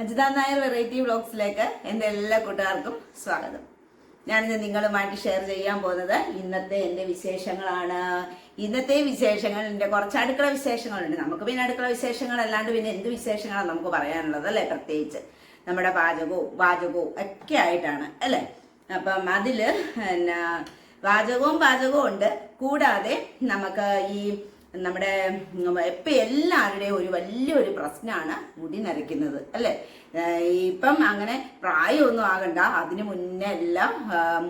Ajitha Nair variety വ്ളോഗ്സിലേക്ക് എന്റെ എല്ലാ കൂട്ടുകാർക്കും സ്വാഗതം. ഞാനിന്ന് നിങ്ങളുമായിട്ട് ഷെയർ ചെയ്യാൻ പോകുന്നത് ഇന്നത്തെ എന്റെ വിശേഷങ്ങളാണ്. ഇന്നത്തെ വിശേഷങ്ങൾ എന്റെ കുറച്ച് അടുക്കള വിശേഷങ്ങളുണ്ട്. നമുക്ക് പിന്നെ അടുക്കള വിശേഷങ്ങൾ അല്ലാണ്ട് പിന്നെ എന്ത് വിശേഷങ്ങളാണ് നമുക്ക് പറയാനുള്ളത് അല്ലേ പ്രത്യേകിച്ച്? നമ്മുടെ പാചകവും വാചകവും ഒക്കെ ആയിട്ടാണ് അല്ലേ? അപ്പം അതിൽ പിന്നെ വാചകവും പാചകവും ഉണ്ട്. കൂടാതെ നമുക്ക് ഈ നമ്മുടെ ഇപ്പം എല്ലാവരുടെയും ഒരു വലിയൊരു പ്രശ്നമാണ് മുടി നരയ്ക്കുന്നത് അല്ലേ? ഇപ്പം അങ്ങനെ പ്രായമൊന്നും ആകണ്ട. അതിനു മുന്നേ എല്ലാം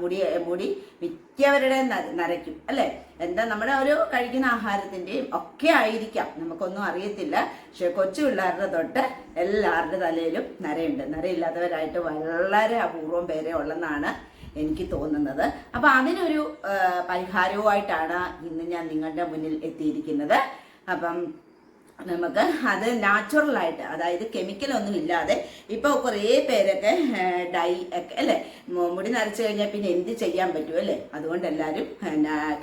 മുടി മുടി മിക്കവരുടെ നരയ്ക്കും അല്ലേ? എന്താ നമ്മുടെ ഒരു കഴിക്കുന്ന ആഹാരത്തിന്റെയും ഒക്കെ ആയിരിക്കാം. നമുക്കൊന്നും അറിയത്തില്ല. പക്ഷെ കൊച്ചു പിള്ളേരുടെ തൊട്ട് എല്ലാവരുടെ തലയിലും നരയുണ്ട്. നരയില്ലാത്തവരായിട്ട് വളരെ അപൂർവം പേരെ ഉള്ളെന്നാണ് എനിക്ക് തോന്നുന്നത്. അപ്പൊ അതിനൊരു പരിഹാരവുമായിട്ടാണ് ഇന്ന് ഞാൻ നിങ്ങളുടെ മുന്നിൽ എത്തിയിരിക്കുന്നത്. അപ്പം നമുക്ക് അത് നാച്ചുറലായിട്ട് അതായത് കെമിക്കൽ ഒന്നും ഇല്ലാതെ ഇപ്പോൾ കുറേ പേരൊക്കെ ഡൈ ഒക്കെ അല്ലേ? മുടി നരച്ചു കഴിഞ്ഞാൽ പിന്നെ എന്ത് ചെയ്യാൻ പറ്റും അല്ലേ? അതുകൊണ്ട് എല്ലാവരും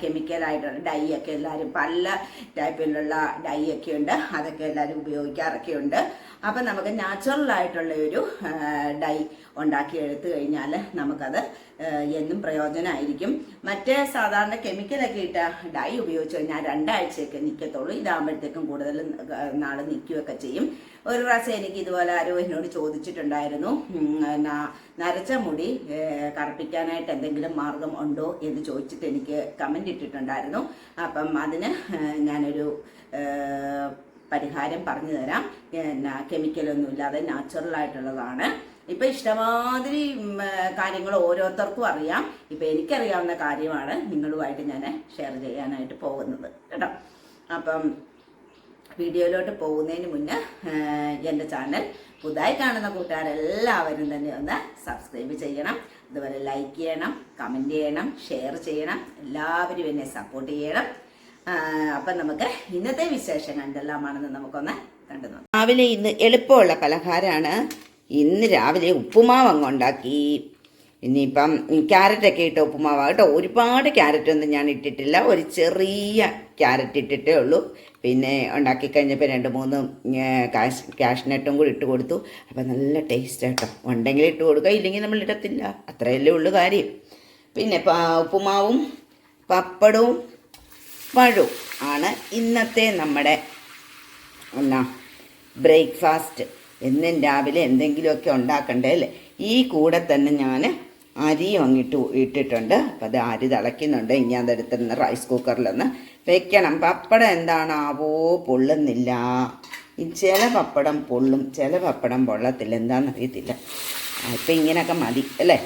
കെമിക്കലായിട്ടുള്ള ഡൈ ഒക്കെ എല്ലാവരും പല ടൈപ്പിലുള്ള ഡൈ ഒക്കെ ഉണ്ട്. അതൊക്കെ എല്ലാവരും ഉപയോഗിക്കാറൊക്കെ ഉണ്ട്. അപ്പം നമുക്ക് നാച്ചുറൽ ആയിട്ടുള്ള ഒരു ഡൈ ഉണ്ടാക്കി എടുത്തു കഴിഞ്ഞാൽ നമുക്കത് എന്നും പ്രയോജനമായിരിക്കും. മറ്റേ സാധാരണ കെമിക്കലൊക്കെ ഇട്ട ഡൈ ഉപയോഗിച്ച് കഴിഞ്ഞാൽ രണ്ടാഴ്ചയൊക്കെ നിൽക്കത്തുള്ളൂ ഇതാകുമ്പോഴത്തേക്കും കൂടുതൽ നാൾ നിൽക്കുകയൊക്കെ ചെയ്യും. ഒരു പ്രാവശ്യം എനിക്ക് ഇതുപോലെ ആരോ എന്നോട് ചോദിച്ചിട്ടുണ്ടായിരുന്നു നരച്ച മുടി കറുപ്പിക്കാനായിട്ട് എന്തെങ്കിലും മാർഗം ഉണ്ടോ എന്ന് ചോദിച്ചിട്ട് എനിക്ക് കമന്റ് ഇട്ടിട്ടുണ്ടായിരുന്നു. അപ്പം അതിന് ഞാനൊരു പരിഹാരം പറഞ്ഞു തരാം. കെമിക്കലൊന്നും ഇല്ലാതെ നാച്ചുറൽ ആയിട്ടുള്ളതാണ്. ഇപ്പൊ ഇഷ്ടമാതിരി കാര്യങ്ങൾ ഓരോരുത്തർക്കും അറിയാം. ഇപ്പൊ എനിക്കറിയാവുന്ന കാര്യമാണ് നിങ്ങളുമായിട്ട് ഞാൻ ഷെയർ ചെയ്യാനായിട്ട് പോകുന്നത്. കേട്ടോ? അപ്പം വീഡിയോയിലോട്ട് പോകുന്നതിന് മുന്നേ എന്റെ ചാനൽ പുതുതായി കാണുന്ന കൂട്ടുകാരെല്ലാവരും തന്നെ ഒന്ന് സബ്സ്ക്രൈബ് ചെയ്യണം. അതുപോലെ ലൈക്ക് ചെയ്യണം കമന്റ് ചെയ്യണം ഷെയർ ചെയ്യണം. എല്ലാവരും എന്നെ സപ്പോർട്ട് ചെയ്യണം. അപ്പം നമുക്ക് ഇന്നത്തെ വിശേഷങ്ങൾ എന്തെല്ലാമാണെന്ന് നമുക്കൊന്ന് കണ്ടു നോക്കാം. രാവിലെ ഇന്ന് എളുപ്പമുള്ള പലഹാരമാണ്. ഇന്ന് രാവിലെ ഉപ്പുമാവ് അങ്ങ് ഉണ്ടാക്കി ഇനിയിപ്പം ക്യാരറ്റൊക്കെ ഇട്ട ഉപ്പുമാവ്. കേട്ടോ ഒരുപാട് ക്യാരറ്റ് ഒന്നും ഞാൻ ഇട്ടിട്ടില്ല. ഒരു ചെറിയ ക്യാരറ്റ് ഇട്ടിട്ടേ ഉള്ളൂ. പിന്നെ ഉണ്ടാക്കി കഴിഞ്ഞപ്പോൾ രണ്ട് മൂന്ന് കാഷ് കാഷ്നട്ടും കൂടി ഇട്ട് കൊടുത്തു. അപ്പം നല്ല ടേസ്റ്റ് കേട്ടോ. ഉണ്ടെങ്കിൽ ഇട്ട് കൊടുക്കുക ഇല്ലെങ്കിൽ നമ്മൾ ഇടത്തില്ല. അത്രയല്ലേ ഉള്ളൂ കാര്യം. പിന്നെ ഉപ്പുമാവും പപ്പടവും പഴവും ആണ് ഇന്നത്തെ നമ്മുടെ എന്നാ ബ്രേക്ക്ഫാസ്റ്റ്. എന്നും രാവിലെ എന്തെങ്കിലുമൊക്കെ ഉണ്ടാക്കണ്ടേ അല്ലേ? ഈ കൂടെ തന്നെ ഞാൻ അരിയും അങ്ങിട്ട് ഇട്ടിട്ടുണ്ട്. അപ്പം അത് അരി തിളയ്ക്കുന്നുണ്ട്. ഇനി അതെടുത്തിരുന്ന് റൈസ് കുക്കറിലൊന്ന് വെക്കണം. പപ്പടം എന്താണാവോ പൊള്ളുന്നില്ല. ചില പപ്പടം പൊള്ളും ചില പപ്പടം പൊള്ളത്തില്ല. എന്താണെന്നറിയത്തില്ല ഇപ്പം ഇങ്ങനെയൊക്കെ മതി അല്ലേ?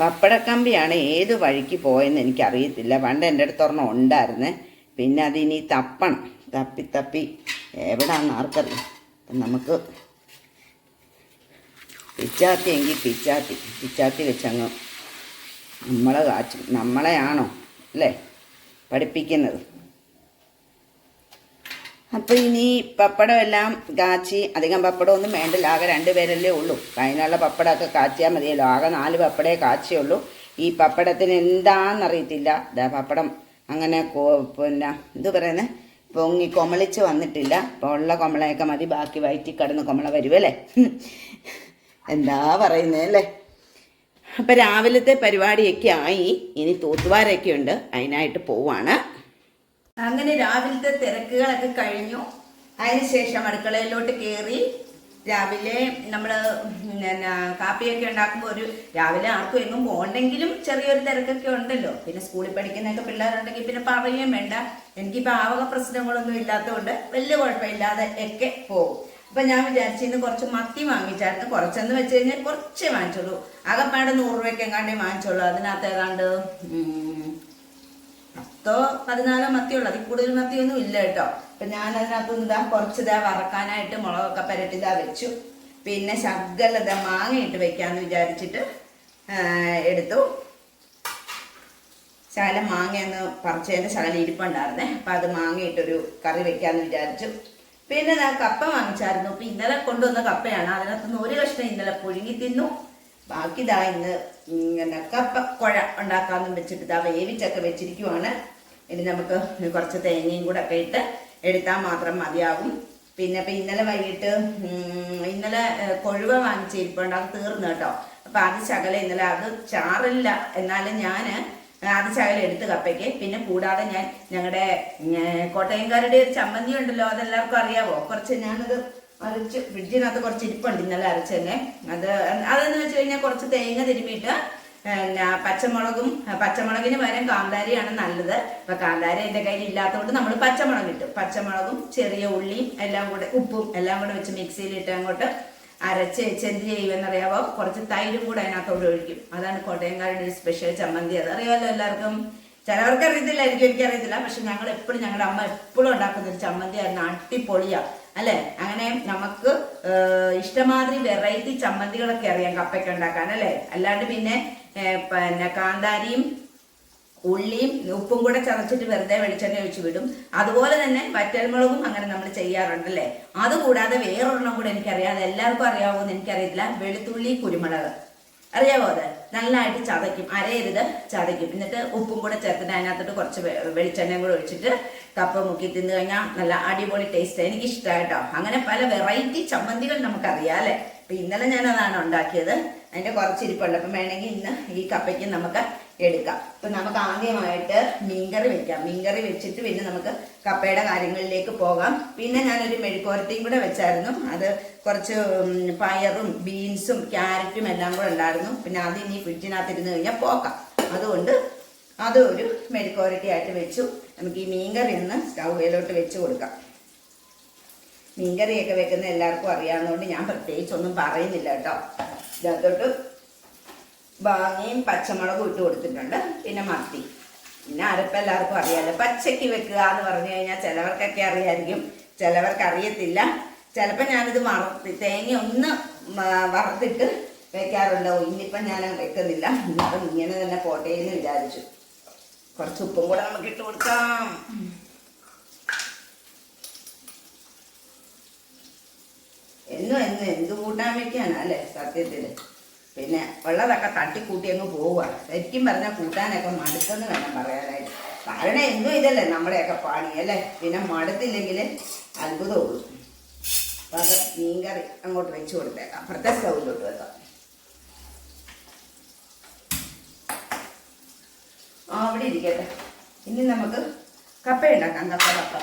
പപ്പടക്കമ്പിയാണ് ഏത് വഴിക്ക് പോയെന്ന് എനിക്കറിയത്തില്ല. പണ്ട് എന്റെ അടുത്ത് ഒരെണ്ണം ഉണ്ടായിരുന്നേ. പിന്നെ അതിനി തപ്പണം. തപ്പി തപ്പി. എവിടാന്ന് ആർക്കറിയാം. നമുക്ക് പിച്ചാത്തി എങ്കിൽ പിച്ചാത്തി. പിച്ചാത്തി വെച്ചങ്ങ് നമ്മളെ കാച്ചും. നമ്മളെയാണോ? അല്ലേ? പഠിപ്പിക്കുന്നത്. അപ്പോൾ ഇനി പപ്പടം എല്ലാം കാച്ചി അധികം പപ്പടമൊന്നും വേണ്ടല്ലോ ആകെ രണ്ട് പേരല്ലേ ഉള്ളൂ. അതിനുള്ള പപ്പടമൊക്കെ കാച്ചിയാൽ മതിയല്ലോ. ആകെ നാല് പപ്പടേ കാച്ചിയുള്ളൂ. ഈ പപ്പടത്തിന് എന്താണെന്നറിയത്തില്ല പപ്പടം അങ്ങനെ പിന്നെ ഇത് പറയുന്നത് പൊങ്ങി കൊമളിച്ച് വന്നിട്ടില്ല. അപ്പോൾ ഉള്ള കൊമളയൊക്കെ മതി. ബാക്കി വയറ്റി കടന്ന് കൊമള വരുമല്ലേ എന്താ പറയുന്നതല്ലേ അപ്പം രാവിലത്തെ പരിപാടിയൊക്കെ ആയി. ഇനി തൂത്തുവാരൊക്കെ ഉണ്ട്. അതിനായിട്ട് പോവാണ്. അങ്ങനെ രാവിലത്തെ തിരക്കുകളൊക്കെ കഴിഞ്ഞു. അതിനുശേഷം അടുക്കളയിലോട്ട് കയറി രാവിലെ നമ്മൾ പിന്നെ കാപ്പിയൊക്കെ ഉണ്ടാക്കുമ്പോൾ ഒരു രാവിലെ ആർക്കും എങ്ങും പോകണ്ടെങ്കിലും ചെറിയൊരു തിരക്കൊക്കെ ഉണ്ടല്ലോ. പിന്നെ സ്കൂളിൽ പഠിക്കുന്നൊക്കെ പിള്ളേരുണ്ടെങ്കിൽ പിന്നെ പറയുകയും വേണ്ട. എനിക്കിപ്പോൾ ആവക പ്രശ്നങ്ങളൊന്നും ഇല്ലാത്തതുകൊണ്ട് വലിയ കുഴപ്പമില്ലാതെ ഒക്കെ പോകും. അപ്പൊ ഞാൻ വിചാരിച്ചിരുന്നു കുറച്ച് മത്തി വാങ്ങിച്ചായിരുന്നു. കുറച്ചെന്ന് വെച്ച് കഴിഞ്ഞാൽ കുറച്ചേ വാങ്ങിച്ചുള്ളൂ അകപ്പാട് നൂറ് രൂപയ്ക്ക് എങ്ങാണ്ടേ വാങ്ങിച്ചുള്ളൂ അതിനകത്ത് ഏതാണ്ട് പത്തോ പതിനാലോ മത്തിയുള്ളൂ. അതിൽ കൂടുതൽ മത്തിയൊന്നും ഇല്ല കേട്ടോ. അപ്പൊ ഞാൻ അതിനകത്തുനിന്ന് ഇതാ കുറച്ച് ഇതാ വറക്കാനായിട്ട് മുളകൊക്കെ പരട്ടി ഇതാ വെച്ചു. പിന്നെ ശകലത മാങ്ങയിട്ട് വെക്കാന്ന് വിചാരിച്ചിട്ട് എടുത്തു. ശകലം മാങ്ങയെന്ന് പറിച്ചതിന്റെ ശകലം ഇരിപ്പുണ്ടായിരുന്നേ. അപ്പം അത് മാങ്ങയിട്ടൊരു കറി വെക്കാന്ന് വിചാരിച്ചു. പിന്നെ ഞാൻ കപ്പ വാങ്ങിച്ചായിരുന്നു. അപ്പം ഇന്നലെ കൊണ്ടുവന്ന കപ്പയാണ്. അതിനകത്തുനിന്ന് ഒരു കഷ്ണം ഇന്നലെ പുഴുങ്ങി തിന്നു. ബാക്കി ഇതാ ഇന്ന് ഇങ്ങനെ കപ്പ കുഴ ഉണ്ടാക്കാമെന്നും വെച്ചിട്ട് ഇതാ വേവിച്ചൊക്കെ വെച്ചിരിക്കുവാണ്. ഇനി നമുക്ക് കുറച്ച് തേങ്ങയും കൂടെ ഒക്കെ ഇട്ട് എടുത്താൽ മാത്രം മതിയാകും പിന്നെ ഇപ്പം ഇന്നലെ വൈകിട്ട് ഇന്നലെ കൊഴുവ വാങ്ങിച്ചിരിപ്പുണ്ട് അത് തീർന്നു കേട്ടോ. അപ്പം അത് ശകലം ഇന്നലെ അത് ചാറില്ല. എന്നാലും ഞാൻ അത് ശകലം എടുത്ത് കപ്പയ്ക്ക്. പിന്നെ കൂടാതെ ഞാൻ ഞങ്ങളുടെ കോട്ടയംകാരുടെ ഒരു ചമ്മന്തി ഉണ്ടല്ലോ അതെല്ലാവർക്കും അറിയാവോ? കുറച്ച് ഞാനത് അരച്ച് ഫ്രിഡ്ജിനകത്ത് കുറച്ച് ഇരിപ്പുണ്ട് ഇന്നലെ അരച്ചു തന്നെ അത് അതെന്ന് വെച്ച് കഴിഞ്ഞാൽ കുറച്ച് തേങ്ങ തിരുമിയിട്ട് പിന്നെ പച്ചമുളകും പച്ചമുളകിന് പകരം കാന്താരിയാണ് നല്ലത്. അപ്പൊ കാന്താരി എന്റെ കയ്യിൽ ഇല്ലാത്തതുകൊണ്ട് നമ്മൾ പച്ചമുളക് ഇട്ടു. പച്ചമുളകും ചെറിയ ഉള്ളിയും എല്ലാം കൂടെ ഉപ്പും എല്ലാം കൂടെ വെച്ച് മിക്സിയിൽ ഇട്ട് അങ്ങോട്ട് അരച്ച് ചെന്ത് ചെയ്യുമെന്നറിയാവോ? കുറച്ച് തൈരും കൂടെ അതിനകത്തോട് ഒഴിക്കും. അതാണ് കോട്ടയംകാരുടെ ഒരു സ്പെഷ്യൽ ചമ്മന്തി. അത് അറിയാമല്ലോ എല്ലാവർക്കും? ചിലവർക്ക് അറിയത്തില്ലായിരിക്കും എനിക്കറിയത്തില്ല. പക്ഷെ ഞങ്ങൾ എപ്പോഴും ഞങ്ങളുടെ അമ്മ എപ്പോഴും ഉണ്ടാക്കുന്ന ഒരു ചമ്മന്തി ആയിരുന്നു. അടിപൊളിയാ. അല്ലേ? അങ്ങനെ നമുക്ക് ഇഷ്ടമാതിരി വെറൈറ്റി ചമ്മന്തികളൊക്കെ അറിയാം കപ്പയ്ക്ക് ഉണ്ടാക്കാൻ. അല്ലെ? അല്ലാണ്ട് പിന്നെ പിന്നെ കാന്താരിയും ഉള്ളിയും ഉപ്പും കൂടെ ചതച്ചിട്ട് വെറുതെ വെളിച്ചെണ്ണ ഒഴിച്ച് വിടും. അതുപോലെ തന്നെ വറ്റൽമുളകും അങ്ങനെ നമ്മൾ ചെയ്യാറുണ്ട് ചെയ്യാറുണ്ടല്ലേ അതുകൂടാതെ വേറൊരെണ്ണം കൂടെ എനിക്കറിയാം. എല്ലാവർക്കും അറിയാവോന്ന് എനിക്കറിയത്തില്ല. വെളുത്തുള്ളി കുരുമുളക്. അറിയാവോ അത്? നല്ലതായിട്ട് ചതയ്ക്കും. അരയരുത് ചതയ്ക്കും. എന്നിട്ട് ഉപ്പും കൂടെ ചേർത്തിട്ട് അതിനകത്തോട്ട് കുറച്ച് വെളിച്ചെണ്ണയും കൂടെ ഒഴിച്ചിട്ട് കപ്പ മുക്കി തിന്നു കഴിഞ്ഞാൽ നല്ല അടിപൊളി ടേസ്റ്റ് എനിക്ക് ഇഷ്ടമായിട്ടോ അങ്ങനെ പല വെറൈറ്റി ചമ്മന്തികൾ നമുക്കറിയാം അല്ലേ? അപ്പൊ ഇന്നലെ ഞാൻ അതാണ് ഉണ്ടാക്കിയത്. അതിന്റെ കുറച്ചിരിപ്പുണ്ട്. അപ്പം വേണമെങ്കിൽ ഇന്ന് ഈ കപ്പയ്ക്ക് നമുക്ക് എടുക്കാം. അപ്പം നമുക്ക് ആദ്യമായിട്ട് മീൻകറി വെക്കാം. മീൻകറി വെച്ചിട്ട് പിന്നെ നമുക്ക് കപ്പയുടെ കാര്യങ്ങളിലേക്ക് പോകാം. പിന്നെ ഞാനൊരു മെഴുക്കോരത്തെയും കൂടെ വെച്ചായിരുന്നു. അത് കുറച്ച് പയറും ബീൻസും ക്യാരറ്റും എല്ലാം കൂടെ ഉണ്ടായിരുന്നു. പിന്നെ അത് ഇനി ഫ്രിഡ്ജിനകത്ത് ഇരുന്ന് കഴിഞ്ഞാൽ പോക്കാം അതുകൊണ്ട് അത് ഒരു മെഴുക്കോരട്ടി ആയിട്ട് വെച്ചു. നമുക്ക് ഈ മീൻകറി ഒന്ന് സ്റ്റൗവിലോട്ട് വെച്ച് കൊടുക്കാം. മീൻകറിയൊക്കെ വെക്കുന്ന എല്ലാവർക്കും അറിയാവുന്നതുകൊണ്ട് ഞാൻ പ്രത്യേകിച്ച് ഒന്നും പറയുന്നില്ല കേട്ടോ. ഇതിനകത്തോട്ട് വാങ്ങിയും പച്ചമുളകും ഇട്ട് കൊടുത്തിട്ടുണ്ട്. പിന്നെ മത്തി. പിന്നെ അരപ്പ് എല്ലാവർക്കും അറിയാമല്ലോ പച്ചയ്ക്ക് വെക്കുക എന്ന് പറഞ്ഞു കഴിഞ്ഞാൽ ചിലവർക്കൊക്കെ അറിയായിരിക്കും. ചിലവർക്ക് അറിയത്തില്ല. ചിലപ്പോൾ ഞാനിത് മറത്തി തേങ്ങ ഒന്ന് വറുത്തിട്ട് വെക്കാറുണ്ടോ ഓ, ഇന്നിപ്പം ഞാൻ വെക്കുന്നില്ല. ഇന്നിപ്പം ഇങ്ങനെ തന്നെ പോട്ടേന്ന് വിചാരിച്ചു. കുറച്ച് ഉപ്പും കൂടെ നമുക്ക് ഇട്ട് കൊടുക്കാം. എന്നും എന്നും എന്ത് കൂട്ടാൻ വെക്കാനാ അല്ലേ സത്യത്തിൽ? പിന്നെ ഉള്ളതൊക്കെ തട്ടിക്കൂട്ടി അങ്ങ് പോവുക ശരിക്കും പറഞ്ഞാൽ കൂട്ടാനൊക്കെ മടുത്തെന്ന് വേണം പറയാനായിട്ട്. കാരണം എന്നും ഇതല്ലേ നമ്മുടെയൊക്കെ പാണി അല്ലേ? പിന്നെ മടുത്തില്ലെങ്കിൽ അത്ഭുതമുള്ളൂ അപ്പൊ അത് മീൻകറി അങ്ങോട്ട് വെച്ച് കൊടുത്തേക്കാം. അപ്പുറത്തെ സ്റ്റൗവിലോട്ട് വെക്കാം. അവിടെ ഇരിക്കട്ടെ. ഇനി നമുക്ക് കപ്പ ഉണ്ടാക്കാം കപ്പ കപ്പ.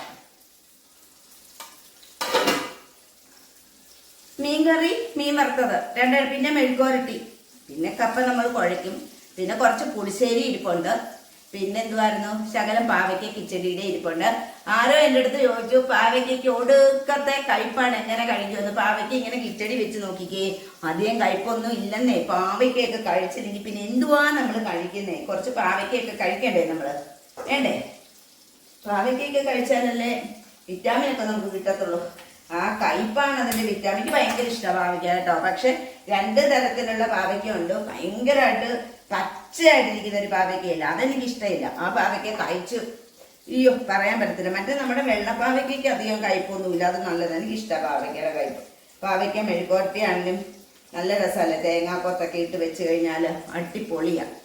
മീൻകറി മീൻ വറുത്തത്. രണ്ട് പിന്നെ മെഴുക്കോരട്ടി പിന്നെ കപ്പ നമ്മൾ കുഴയ്ക്കും പിന്നെ കുറച്ച് പുളിശ്ശേരി ഇരിപ്പുണ്ട്. പിന്നെ എന്തുവായിരുന്നു ശകലം പാവയ്ക്ക കിച്ചടിയുടെ ഇരിപ്പുണ്ട്. ആരോ എന്റെ അടുത്ത് ചോദിച്ചു പാവയ്ക്കയ്ക്ക് ഒടുക്കത്തെ കഴിപ്പാണ് എങ്ങനെ കഴിക്കുമെന്ന് പാവയ്ക്ക ഇങ്ങനെ കിച്ചടി വെച്ച് നോക്കിക്കേ. അധികം കഴിപ്പൊന്നും ഇല്ലെന്നേ. പാവയ്ക്കയൊക്കെ കഴിച്ചില്ലെങ്കിൽ പിന്നെ എന്തുവാ നമ്മൾ കഴിക്കുന്നേ? കുറച്ച് പാവയ്ക്കയൊക്കെ കഴിക്കണ്ടേ നമ്മൾ വേണ്ടേ? പാവയ്ക്കൊക്കെ കഴിച്ചാലല്ലേ വിറ്റാമിൻ ഒക്കെ നമുക്ക് കിട്ടത്തുള്ളൂ. ആ കയ്പാണ് അതിന്റെ വിറ്റാമിൻ. എനിക്ക് ഭയങ്കര ഇഷ്ടമാണ് പാവയ്ക്ക കേട്ടോ. പക്ഷെ രണ്ട് തരത്തിലുള്ള പാവയ്ക്ക ഉണ്ട്. ഭയങ്കരമായിട്ട് പച്ചയായിട്ടിരിക്കുന്ന ഒരു പാവയ്ക്കയില്ല. അതെനിക്ക് ഇഷ്ടമില്ല. ആ പാവയ്ക്ക കഴിച്ചു അയ്യോ പറയാൻ പറ്റത്തില്ല. മറ്റേ നമ്മുടെ വെള്ളപ്പാവയ്ക്കയ്ക്ക് അധികം കയ്പൊന്നുമില്ല. അത് നല്ലത്. എനിക്ക് ഇഷ്ടമാണ് പാവയ്ക്കയുടെ കയ്പ്. പാവയ്ക്ക മെഴുക്കുവരട്ടിയാണെങ്കിലും നല്ല രസമല്ലേ? തേങ്ങാക്കൊത്തൊക്കെ ഇട്ട് വെച്ച് കഴിഞ്ഞാൽ അടിപൊളിയാണ്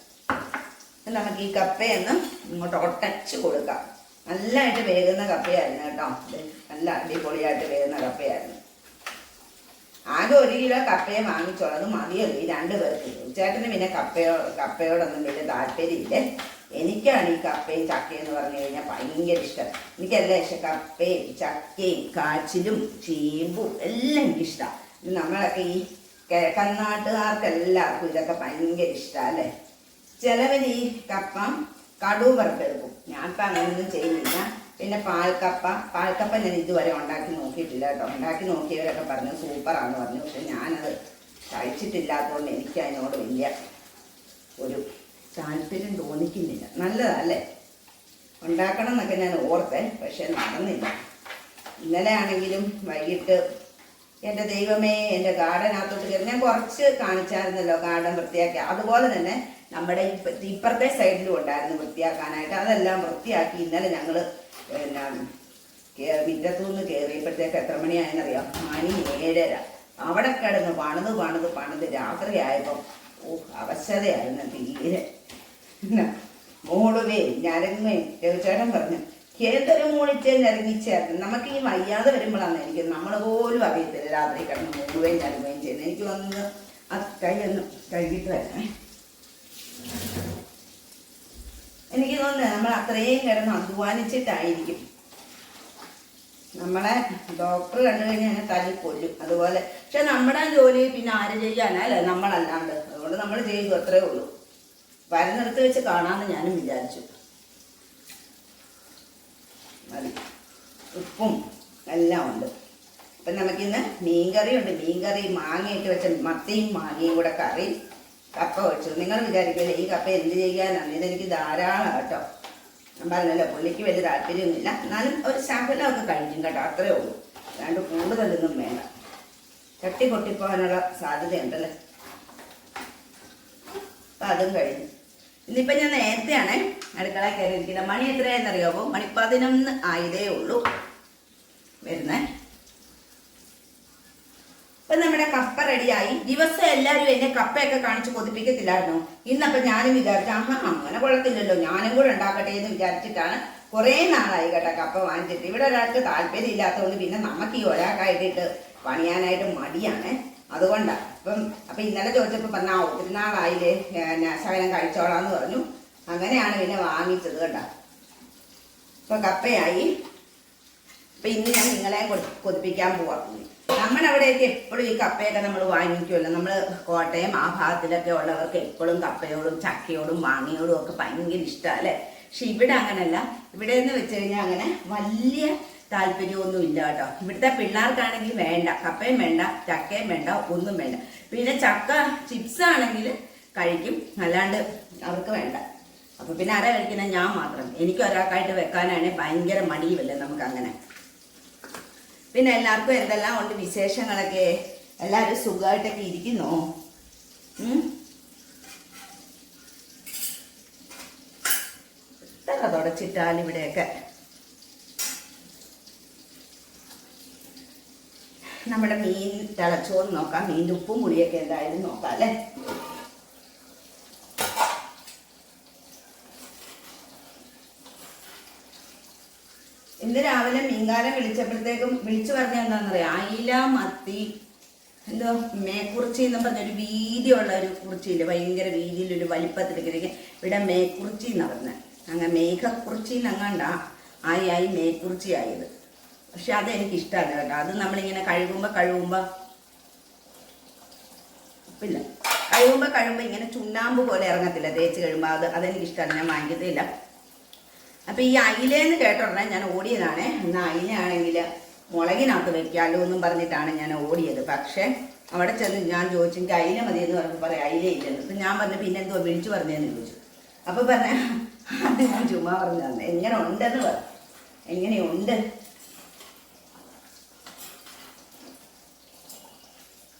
നമുക്ക് ഈ കപ്പയൊന്ന് ഇങ്ങോട്ട് ഒട്ടച്ച് കൊടുക്കാം. നല്ലതായിട്ട് വേകുന്ന കപ്പയായിരുന്നു കേട്ടോ. നല്ല അടിപൊളിയായിട്ട് വേകുന്ന കപ്പയായിരുന്നു. ആകെ ഒരു കിലോ കപ്പയെ വാങ്ങിച്ചോളൂ. അത് മതിയല്ലോ ഈ രണ്ട് പേർക്ക്. ചേട്ടന് പിന്നെ കപ്പയോ കപ്പയോടൊന്നും വലിയ താല്പര്യമില്ല. എനിക്കാണ് ഈ കപ്പയും ചക്കയും എന്ന് പറഞ്ഞു കഴിഞ്ഞാൽ ഭയങ്കര ഇഷ്ടം. എനിക്കെല്ലാം ഇഷ്ടം കപ്പയും ചക്കയും കാച്ചിലും ചീമ്പും എല്ലാം എനിക്കിഷ്ടമാണ് നമ്മളൊക്കെ ഈ കിഴക്കനാട്ടുകാർക്ക് എല്ലാവർക്കും ഇതൊക്കെ ഭയങ്കര ഇഷ്ടമാണ് അല്ലേ? ചിലവർ ഈ കപ്പ കടുവ് വറുത്തെടുക്കും. ഇപ്പം അങ്ങനെയൊന്നും ചെയ്യുന്നില്ല. പിന്നെ പാൽക്കപ്പ പാൽക്കപ്പ ഞാൻ ഇതുവരെ ഉണ്ടാക്കി നോക്കിയിട്ടില്ല കേട്ടോ. ഉണ്ടാക്കി നോക്കിയവരൊക്കെ പറഞ്ഞു സൂപ്പറാണ് പറഞ്ഞു. പക്ഷെ ഞാനത് കഴിച്ചിട്ടില്ലാത്തതുകൊണ്ട് എനിക്ക് അതിനോട് വലിയ ഒരു താല്പര്യം തോന്നിക്കുന്നില്ല. നല്ലതല്ലേ? ഉണ്ടാക്കണം എന്നൊക്കെ ഞാൻ ഓർത്തേ പക്ഷെ നടന്നില്ല. ഇന്നലെ ആണെങ്കിലും വൈകിട്ട് എന്റെ ദൈവമേ എന്റെ ഗാർഡനകത്തോട്ട് കയറി ഞാൻ കുറച്ച് കാണിച്ചായിരുന്നല്ലോ ഗാർഡൻ വൃത്തിയാക്കി. അതുപോലെ തന്നെ നമ്മുടെ ഇപ്പ- ഇപ്പുറത്തെ സൈഡിലും ഉണ്ടായിരുന്നു വൃത്തിയാക്കാനായിട്ട്. അതെല്ലാം വൃത്തിയാക്കി ഇന്നലെ ഞങ്ങൾ പിന്നെ മിറ്റത്തുനിന്ന് കയറിയപ്പോഴത്തേക്ക് എത്ര മണിയായെന്നറിയാം? മണി ഏഴര. അവിടെ കിടന്ന് പണിത് പണിത് പണിത് രാത്രിയായപ്പം ഓ അവശതയായിരുന്നു തീരെ. മോളുവേ ഞരങ്ങേ രവിചേട്ടൻ പറഞ്ഞു ഏതൊരു മൂളിച്ചേന്ന് ഞരങ്ങിച്ചേർന്ന് നമുക്ക് ഈ വയ്യാതെ വരുമ്പോഴാണ് എനിക്ക് നമ്മൾ പോലും അറിയത്തില്ല രാത്രി കിടന്ന് മുഴുവൻ ഞരങ്ങുകയും ചെയ്യുന്നത്. എനിക്ക് വന്ന് ആ കൈ ഒന്ന് കഴുകിയിട്ട് വരണേ. എനിക്ക് തോന്നുന്നത് നമ്മൾ അത്രയും കിടന്ന് അധ്വാനിച്ചിട്ടായിരിക്കും. നമ്മളെ ഡോക്ടർ കണ്ടു കഴിഞ്ഞാൽ തല്ലി കൊല്ലും അതുപോലെ. പക്ഷെ നമ്മുടെ ജോലി പിന്നെ ആര് ചെയ്യാനല്ലേ നമ്മളല്ലാണ്ട്. അതുകൊണ്ട് നമ്മൾ ചെയ്തു അത്രേ ഉള്ളൂ. വരുന്നിടത്ത് വെച്ച് കാണാമെന്ന് ഞാനും വിചാരിച്ചു. മതി. ഉപ്പും എല്ലാം ഉണ്ട്. അപ്പം നമുക്കിന്ന് മീൻകറി ഉണ്ട് മീൻകറി മാങ്ങയൊക്കെ വെച്ച മത്തിയും മാങ്ങയും കൂടെ കറി. കപ്പ വെച്ചു. നിങ്ങൾ വിചാരിക്കില്ല ഈ കപ്പ എന്ത് ചെയ്യാനാണ് ഇതെനിക്ക് ധാരാളം കേട്ടോ പറഞ്ഞല്ലോ പുള്ളിക്ക് വലിയ താല്പര്യമൊന്നുമില്ല. എന്നാലും ഒരു ശകലമൊക്കെ കഴിക്കും കേട്ടോ. അത്രേ ഉള്ളൂ. അല്ലാണ്ട് കൂടുതലൊന്നും വേണ്ട. ചട്ടി പൊട്ടിപ്പോകാനുള്ള സാധ്യതയുണ്ടല്ലേ? അപ്പം അതും കഴിഞ്ഞു. ഇന്നിപ്പം ഞാൻ നേരത്തെയാണ് അടുക്കള കയറിയിരിക്കുന്നത്. മണി എത്രയാണെന്നറിയാമോ മണി പതിനൊന്ന് ആയതേ ഉള്ളൂ വരുന്നേ ഇപ്പൊ നമ്മുടെ റെഡിയായി ദിവസം എല്ലാവരും എന്നെ കപ്പയൊക്കെ കാണിച്ച് കൊതിപ്പിക്കത്തില്ലായിരുന്നു? ഇന്നപ്പൊ ഞാനും വിചാരിച്ചു അമ്മ അങ്ങനെ കൊള്ളത്തില്ലല്ലോ ഞാനും കൂടെ ഉണ്ടാക്കട്ടെ എന്ന് വിചാരിച്ചിട്ടാണ് കുറേ നാളായി കേട്ടോ കപ്പ വാങ്ങിച്ചിട്ട്. ഇവിടെ ഒരാൾക്ക് താല്പര്യം ഇല്ലാത്തതുകൊണ്ട് പിന്നെ നമുക്ക് ഈ ഒരാൾക്കായിട്ടിട്ട് പണിയാനായിട്ട് മടിയാണ്. അതുകൊണ്ടാണ് അപ്പം അപ്പൊ ഇന്നലെ ചോദിച്ചപ്പോൾ പറഞ്ഞ ആ ഒത്തിരി നാളായില്ലേ ശകലം കഴിച്ചോളാന്ന് പറഞ്ഞു. അങ്ങനെയാണ് പിന്നെ വാങ്ങിച്ചത് കേട്ടോ. ഇപ്പൊ കപ്പയായി. അപ്പൊ ഇന്ന് ഞാൻ നിങ്ങളെ കൊതിപ്പിക്കാൻ പോവാ. നമ്മുടെ അവിടെയൊക്കെ എപ്പോഴും ഈ കപ്പയൊക്കെ നമ്മൾ വാങ്ങിക്കുമല്ലോ. നമ്മൾ കോട്ടയം ആ ഭാഗത്തിലൊക്കെ ഉള്ളവർക്ക് എപ്പോഴും കപ്പയോടും ചക്കയോടും മാങ്ങയോടും ഒക്കെ ഭയങ്കര ഇഷ്ടമാണ് അല്ലേ? പക്ഷെ ഇവിടെ അങ്ങനല്ല. ഇവിടെ എന്ന് വെച്ച് കഴിഞ്ഞാൽ അങ്ങനെ വലിയ താല്പര്യമൊന്നും ഇല്ല കേട്ടോ. ഇവിടുത്തെ പിള്ളേർക്കാണെങ്കിൽ വേണ്ട. കപ്പയും വേണ്ട ചക്കയും വേണ്ട ഒന്നും വേണ്ട. പിന്നെ ചക്ക ചിപ്സ് ആണെങ്കിൽ കഴിക്കും. അല്ലാണ്ട് അവർക്ക് വേണ്ട. അപ്പൊ പിന്നെ ആരാ കഴിക്കുന്നത്? ഞാൻ മാത്രം. എനിക്ക് ഒരാൾക്കായിട്ട് വെക്കാനാണെങ്കിൽ ഭയങ്കര മടിയുമല്ലേ നമുക്ക് അങ്ങനെ പിന്നെ എല്ലാവർക്കും എന്തെല്ലാം ഉണ്ട് വിശേഷങ്ങളൊക്കെ? എല്ലാവരും സുഖമായിട്ടൊക്കെ ഇരിക്കുന്നോ? ഇത്ര തുടച്ചിട്ടാൽ ഇവിടെയൊക്കെ. നമ്മുടെ മീൻ തിളച്ചോന്ന് നോക്കാം. മീന്റെ ഉപ്പും പുളിയൊക്കെ എന്തായാലും നോക്കാം അല്ലേ? ഇന്ന് രാവിലെ മീൻകാലം വിളിച്ചപ്പോഴത്തേക്കും വിളിച്ചു പറഞ്ഞ എന്താണെന്നറിയാം? അയില മത്തി എന്തോ മേക്കുറിച്ചി എന്ന് പറഞ്ഞൊരു വീതിയുള്ള ഒരു കുറിച്ചിയില്ല ഭയങ്കര വീതിയിലൊരു വലിപ്പത്തിലേക്ക് ഇവിടെ മേക്കുറിച്ചി എന്ന് പറഞ്ഞത് അങ്ങനെ മേഘക്കുറിച്ചി എന്നങ്ങാണ്ടാ ആയി ആയി മേക്കുറിച്ചി ആയത്. പക്ഷെ അതെനിക്ക് ഇഷ്ടമല്ല കേട്ടോ. അത് നമ്മളിങ്ങനെ കഴുകുമ്പോൾ കഴുകുമ്പോൾ പിന്നെ കഴുകുമ്പോൾ കഴുകുമ്പോൾ ഇങ്ങനെ ചുണ്ണാമ്പ് പോലെ ഇറങ്ങത്തില്ല. തേച്ച് കഴിയുമ്പോൾ അത് അതെനിക്ക് ഇഷ്ടമല്ല ഞാൻ വാങ്ങിക്കത്തില്ല അപ്പൊ ഈ അയിലേന്ന് കേട്ട ഞാൻ ഓടിയതാണ്. ഇന്ന് അയിലാണെങ്കിൽ മുളകിനകത്ത് വെക്കാലോ എന്നും പറഞ്ഞിട്ടാണ് ഞാൻ ഓടിയത്. പക്ഷേ അവിടെ ചെന്ന് ഞാൻ ചോദിച്ചു എനിക്ക് അയില മതി എന്ന് പറഞ്ഞപ്പോൾ പറയാം അയില ഇല്ലെന്ന്. അപ്പൊ ഞാൻ പറഞ്ഞു പിന്നെ എന്തോ വിളിച്ചു പറഞ്ഞതെന്ന് ചോദിച്ചു. അപ്പോൾ പറഞ്ഞ അത് ഞാൻ ചുമ്മാ പറഞ്ഞു തന്നെ. എങ്ങനെ ഉണ്ടെന്ന് പറഞ്ഞു എങ്ങനെയുണ്ട്?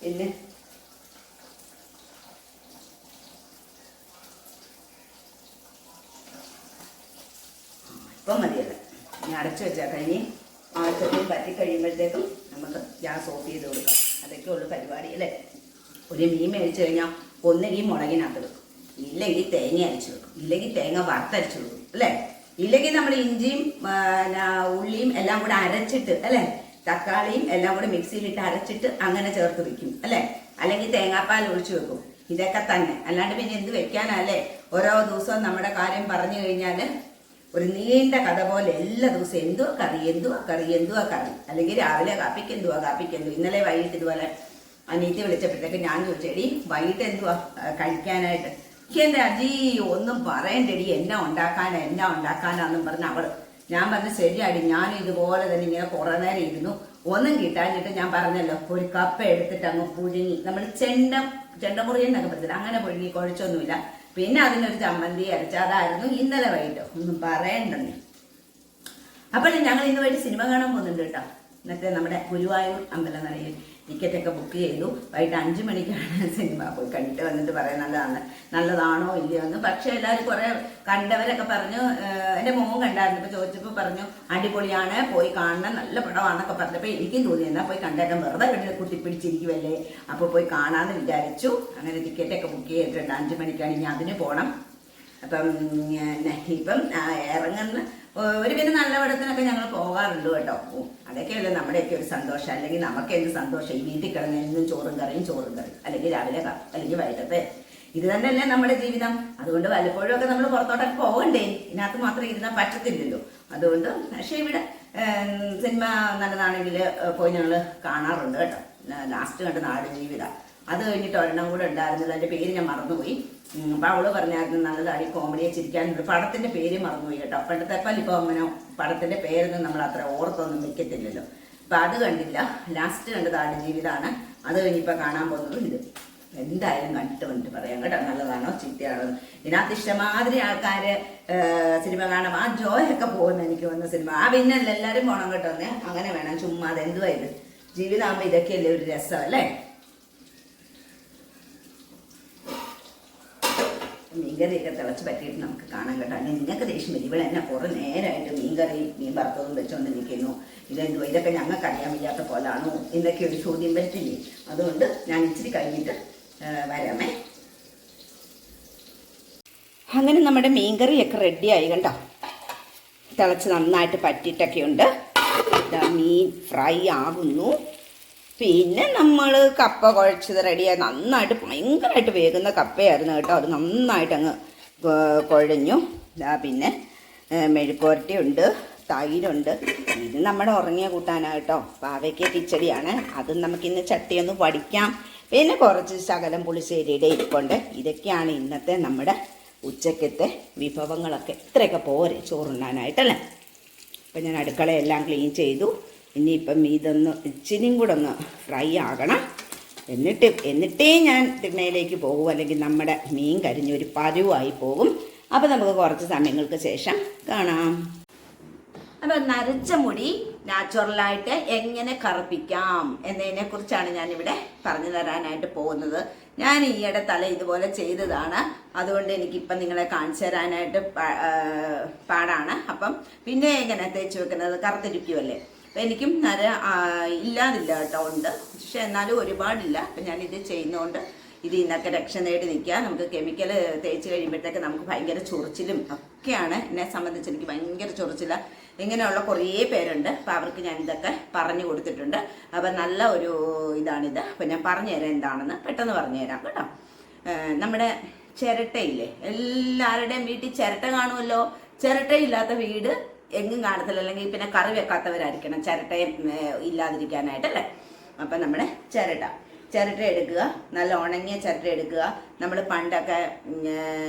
പിന്നെ ഇപ്പം മതിയല്ല ഇനി അടച്ചു വെച്ചാൽ കഴിഞ്ഞ് ആഴ്ചത്തിൽ പറ്റി കഴിയുമ്പോഴത്തേക്കും നമുക്ക് ഗ്യാസ് ഓഫ് ചെയ്ത് കൊടുക്കാം. അതൊക്കെ ഉള്ളു പരിപാടി അല്ലേ? ഒരു മീൻ മേടിച്ചു കഴിഞ്ഞാൽ ഒന്നുകിൽ മുളകിനകത്ത് വെക്കും. ഇല്ലെങ്കിൽ തേങ്ങ അരച്ചു വെക്കും. ഇല്ലെങ്കിൽ തേങ്ങ വറുത്തരച്ചു വെക്കും അല്ലേ? ഇല്ലെങ്കിൽ നമ്മൾ ഇഞ്ചിയും ഉള്ളിയും എല്ലാം കൂടെ അരച്ചിട്ട് അല്ലേ? തക്കാളിയും എല്ലാം കൂടെ മിക്സിയിലിട്ട് അരച്ചിട്ട് അങ്ങനെ ചേർത്ത് വെക്കും അല്ലേ? അല്ലെങ്കിൽ തേങ്ങാപ്പാൽ ഒഴിച്ചു വെക്കും. ഇതൊക്കെ തന്നെ. അല്ലാണ്ട് പിന്നെ എന്ത് വെക്കാനല്ലേ ഓരോ ദിവസവും നമ്മുടെ കാര്യം പറഞ്ഞു കഴിഞ്ഞാൽ ഒരു നീണ്ട കഥ പോലെ എല്ലാ ദിവസവും എന്തുവാ കറി എന്തുവാ കറി എന്തുവാ കറി? അല്ലെങ്കിൽ രാവിലെ കാപ്പിക്ക് എന്തുവാ കാപ്പിക്ക് ഇന്നലെ വൈകിട്ട് ഇതുപോലെ അനീത്തി വിളിച്ചപ്പോഴത്തേക്ക് ഞാൻ ചോദിച്ചെടി വൈകിട്ട് എന്തുവാ കഴിക്കാനായിട്ട്? "എനിക്ക് എന്റെ അജി ഒന്നും പറയണ്ടടി. എന്നാ ഉണ്ടാക്കാനാ എന്നാ ഉണ്ടാക്കാനാന്നും പറഞ്ഞ അവൾ ഞാൻ പറഞ്ഞു ശരിയാടി ഞാൻ ഇതുപോലെ തന്നെ ഇങ്ങനെ കുറേ നേരം ഇരുന്നു. ഒന്നും കിട്ടാഞ്ഞിട്ട് ഞാൻ പറഞ്ഞല്ലോ ഒരു കപ്പ എടുത്തിട്ട് അങ്ങ് പുഴുങ്ങി. നമ്മൾ ചെണ്ട ചെണ്ടമുറി എന്നൊക്കെ പറഞ്ഞില്ല അങ്ങനെ പുഴുങ്ങി കുഴച്ചൊന്നുമില്ല. പിന്നെ അതിനൊരു ചമ്മന്തി അരച്ച അതായിരുന്നു ഇന്നലെ വൈകിട്ട്. ഒന്നും പറയണ്ടെന്ന് അപ്പോൾ ഞങ്ങൾ ഇന്ന് വൈകിട്ട് സിനിമ കാണാൻ പോകുന്നുണ്ട് കേട്ടോ. ഇന്നത്തെ നമ്മുടെ ഗുരുവായൂർ അമ്പലം നിറയിൽ ടിക്കറ്റ് ഒക്കെ ബുക്ക് ചെയ്തു. വൈകിട്ട് അഞ്ചു മണിക്കാണ് സിനിമ പോയി. കണ്ടിട്ട് വന്നിട്ട് പറയാൻ നല്ലതാണ്. നല്ലതാണോ ഇല്ലയോ എന്ന്. പക്ഷെ എല്ലാവരും കുറെ കണ്ടവരൊക്കെ പറഞ്ഞു എന്റെ മോൻ കണ്ടായിരുന്നു. ഇപ്പൊ ചോദിച്ചപ്പോൾ പറഞ്ഞു അടിപൊളിയാണ്. പോയി കാണണം. നല്ല പടമാണെന്നൊക്കെ പറഞ്ഞപ്പോൾ എനിക്കും തോന്നി. എന്നാൽ പോയി കണ്ടേക്കാൻ വെറുതെ കണ്ടിട്ട് കുത്തിപ്പിടിച്ചിരിക്കുമല്ലേ അപ്പോൾ പോയി കാണാന്ന് വിചാരിച്ചു. അങ്ങനെ ടിക്കറ്റൊക്കെ ബുക്ക് ചെയ്തിട്ടുണ്ട്. അഞ്ചു മണിക്കാണ്. ഇനി അതിന് പോണം. അപ്പം ഇപ്പം ഇറങ്ങുന്ന ഒരു പിന്നെ നല്ല പടത്തിനൊക്കെ ഞങ്ങൾ പോകാറുണ്ട് കേട്ടോ. അതൊക്കെയല്ലേ നമ്മുടെയൊക്കെ ഒരു സന്തോഷം. അല്ലെങ്കിൽ നമുക്ക് എന്ത് സന്തോഷം? ഈ വീട്ടിൽ കിടന്ന് എന്നും ചോറും കറിയും ചോറും കറിയും. അല്ലെങ്കിൽ രാവിലെ അല്ലെങ്കിൽ വൈകിട്ടത്തെ. ഇത് തന്നെയല്ലേ നമ്മുടെ ജീവിതം. അതുകൊണ്ട് വല്ലപ്പോഴും ഒക്കെ നമ്മൾ പുറത്തോട്ടൊക്കെ പോകണ്ടേ? ഇതിനകത്ത് മാത്രം ഇരുന്നാൽ പറ്റത്തില്ലല്ലോ. അതുകൊണ്ട് പക്ഷേ ഇവിടെ സിനിമ നല്ലതാണെങ്കിൽ പോയി ഞങ്ങൾ കാണാറുണ്ട് കേട്ടോ. ലാസ്റ്റ് കണ്ട നാട് ജീവിത. അത് കഴിഞ്ഞിട്ട് ഒരെണ്ണം കൂടെ ഉണ്ടായിരുന്നത്. അതിന്റെ പേര് ഞാൻ മറന്നുപോയി. അപ്പം അവൾ പറഞ്ഞായിരുന്നു നല്ലതാണ് ഈ കോമഡിയെ ചിരിക്കാനുണ്ട് പടത്തിന്റെ പേര് മറന്നുപോയി കേട്ടോ. പണ്ടത്തെ പല ഇപ്പൊ അങ്ങനെ പടത്തിന്റെ പേരൊന്നും നമ്മൾ അത്ര ഓർത്തൊന്നും വെക്കത്തില്ലല്ലോ. അപ്പൊ അത് കണ്ടില്ല. ലാസ്റ്റ് കണ്ടത് ആട് ജീവിതമാണ് അത് കഴിഞ്ഞിപ്പോ കാണാൻ പോകുന്നത് ഇത്. എന്തായാലും കണ്ടിട്ട് വന്നിട്ട് പറയാം കേട്ടോ. നല്ലതാണോ? ചീത്തയാണോ. ഇതിനകത്ത് ഇഷ്ടമാതിരി ആൾക്കാര് സിനിമ കാണാം. ആ ജോയൊക്കെ പോകുന്ന എനിക്ക് വന്ന സിനിമ. ആ പിന്നല്ല എല്ലാരും പോണം കേട്ടോ. അങ്ങനെ വേണം. ചുമ്മാ അത് എന്തുവാ ഇത്? ജീവിതമാകുമ്പോ ഇതൊക്കെയല്ലേ ഒരു രസം അല്ലേ? മീൻകറിയൊക്കെ തിളച്ച് പറ്റിയിട്ട് നമുക്ക് കാണാൻ കേട്ടോ. അല്ലെങ്കിൽ നിങ്ങൾക്ക് ദേഷ്യം വരും. ഇവിടെ എന്നെ കുറേ നേരമായിട്ട് മീൻകറി മീൻ വറുത്തതും വെച്ചുകൊണ്ട് നിൽക്കുന്നു ഇതെന്തോ ഇതൊക്കെ ഞങ്ങൾക്ക് അറിയാൻ വയ്യാത്ത പോലാണോ എന്നൊക്കെ ഒരു ചോദ്യം പറ്റില്ലേ അതുകൊണ്ട് ഞാൻ ഇച്ചിരി കഴിഞ്ഞിട്ട് വരാമേ. അങ്ങനെ നമ്മുടെ മീൻകറിയൊക്കെ റെഡിയായി കണ്ടോ? തിളച്ച് നന്നായിട്ട് പറ്റിയിട്ടൊക്കെ ഉണ്ട് മീൻ ഫ്രൈ ആകുന്നു. പിന്നെ നമ്മൾ കപ്പ കുഴച്ചത് റെഡിയായി നന്നായിട്ട് ഭയങ്കരമായിട്ട് വേകുന്ന കപ്പയായിരുന്നു കേട്ടോ. അത് നന്നായിട്ട് അങ്ങ് കുഴഞ്ഞു. പിന്നെ മെഴുക്കുവരട്ടിയുണ്ട് തൈരുണ്ട്. ഇത് നമ്മുടെ ഉറങ്ങിയ കൂട്ടാനാണ് കേട്ടോ. പാവയ്ക്ക കിച്ചടിയാണ്. അതും നമുക്കിന്ന് ചട്ടിയൊന്ന് പഠിക്കാം പിന്നെ കുറച്ച് ശകലം പുളിശ്ശേരിയുടെ ഇരിപ്പുണ്ട്. ഇതൊക്കെയാണ് ഇന്നത്തെ നമ്മുടെ ഉച്ചക്കത്തെ വിഭവങ്ങളൊക്കെ. ഇത്രയൊക്കെ പോരെ ചോറുണ്ണാനായിട്ടല്ലേ? അപ്പം ഞാൻ അടുക്കളയെല്ലാം ക്ലീൻ ചെയ്തു. ഇനിയിപ്പം ഇതൊന്ന് ഇച്ചിരിയും കൂടെ ഒന്ന് ഫ്രൈ ആകണം. എന്നിട്ട് എന്നിട്ടേ ഞാൻ തിണ്ണയിലേക്ക് പോകും. അല്ലെങ്കിൽ നമ്മുടെ മീൻ കരിഞ്ഞൊരു പരുവായി പോകും. അപ്പം നമുക്ക് കുറച്ച് സമയങ്ങൾക്ക് ശേഷം കാണാം. അപ്പം നരച്ച മുടി നാച്ചുറലായിട്ട് എങ്ങനെ കറുപ്പിക്കാം എന്നതിനെ കുറിച്ചാണ് ഞാനിവിടെ പറഞ്ഞു തരാനായിട്ട് പോകുന്നത്. ഞാൻ ഈയിടെ തല ഇതുപോലെ ചെയ്തതാണ്. അതുകൊണ്ട് എനിക്കിപ്പം നിങ്ങളെ കാണിച്ചു തരാനായിട്ട് പാടാണ്. അപ്പം പിന്നെ എങ്ങനെ തേച്ച് വെക്കുന്നത്? കറുത്തിരിക്കുമല്ലേ എനിക്കും നര ഇല്ലാതില്ല കേട്ടോ ഉണ്ട്. പക്ഷെ എന്നാലും ഒരുപാടില്ല. അപ്പം ഞാനിത് ചെയ്യുന്നതുകൊണ്ട് ഇത് ഇന്നൊക്കെ രക്ഷ നേടി നിൽക്കുക. നമുക്ക് കെമിക്കൽ തേച്ച് കഴിയുമ്പോഴത്തേക്ക് നമുക്ക് ഭയങ്കര ചൊറിച്ചിലും ഒക്കെയാണ് എന്നെ സംബന്ധിച്ച് എനിക്ക് ഭയങ്കര ചൊറിച്ചില. ഇങ്ങനെയുള്ള കുറേ പേരുണ്ട്. അപ്പം അവർക്ക് ഞാൻ ഇതൊക്കെ പറഞ്ഞു കൊടുത്തിട്ടുണ്ട്. അപ്പം നല്ല ഒരു ഇതാണിത്. അപ്പം ഞാൻ പറഞ്ഞു തരാം എന്താണെന്ന്. പെട്ടെന്ന് പറഞ്ഞു തരാം കേട്ടോ. നമ്മുടെ ചിരട്ടയില്ലേ? എല്ലാവരുടെയും വീട്ടിൽ ചിരട്ട കാണുമല്ലോ? ചിരട്ടയില്ലാത്ത വീട് എങ്ങും കാണത്തില്ല. അല്ലെങ്കിൽ പിന്നെ കറി വെക്കാത്തവരായിരിക്കണം ചിരട്ടയും ഇല്ലാതിരിക്കാനായിട്ട് അല്ലേ? അപ്പം നമ്മുടെ ചിരട്ട. ചിരട്ട എടുക്കുക. നല്ല ഉണങ്ങിയ ചിരട്ട എടുക്കുക. നമ്മൾ പണ്ടൊക്കെ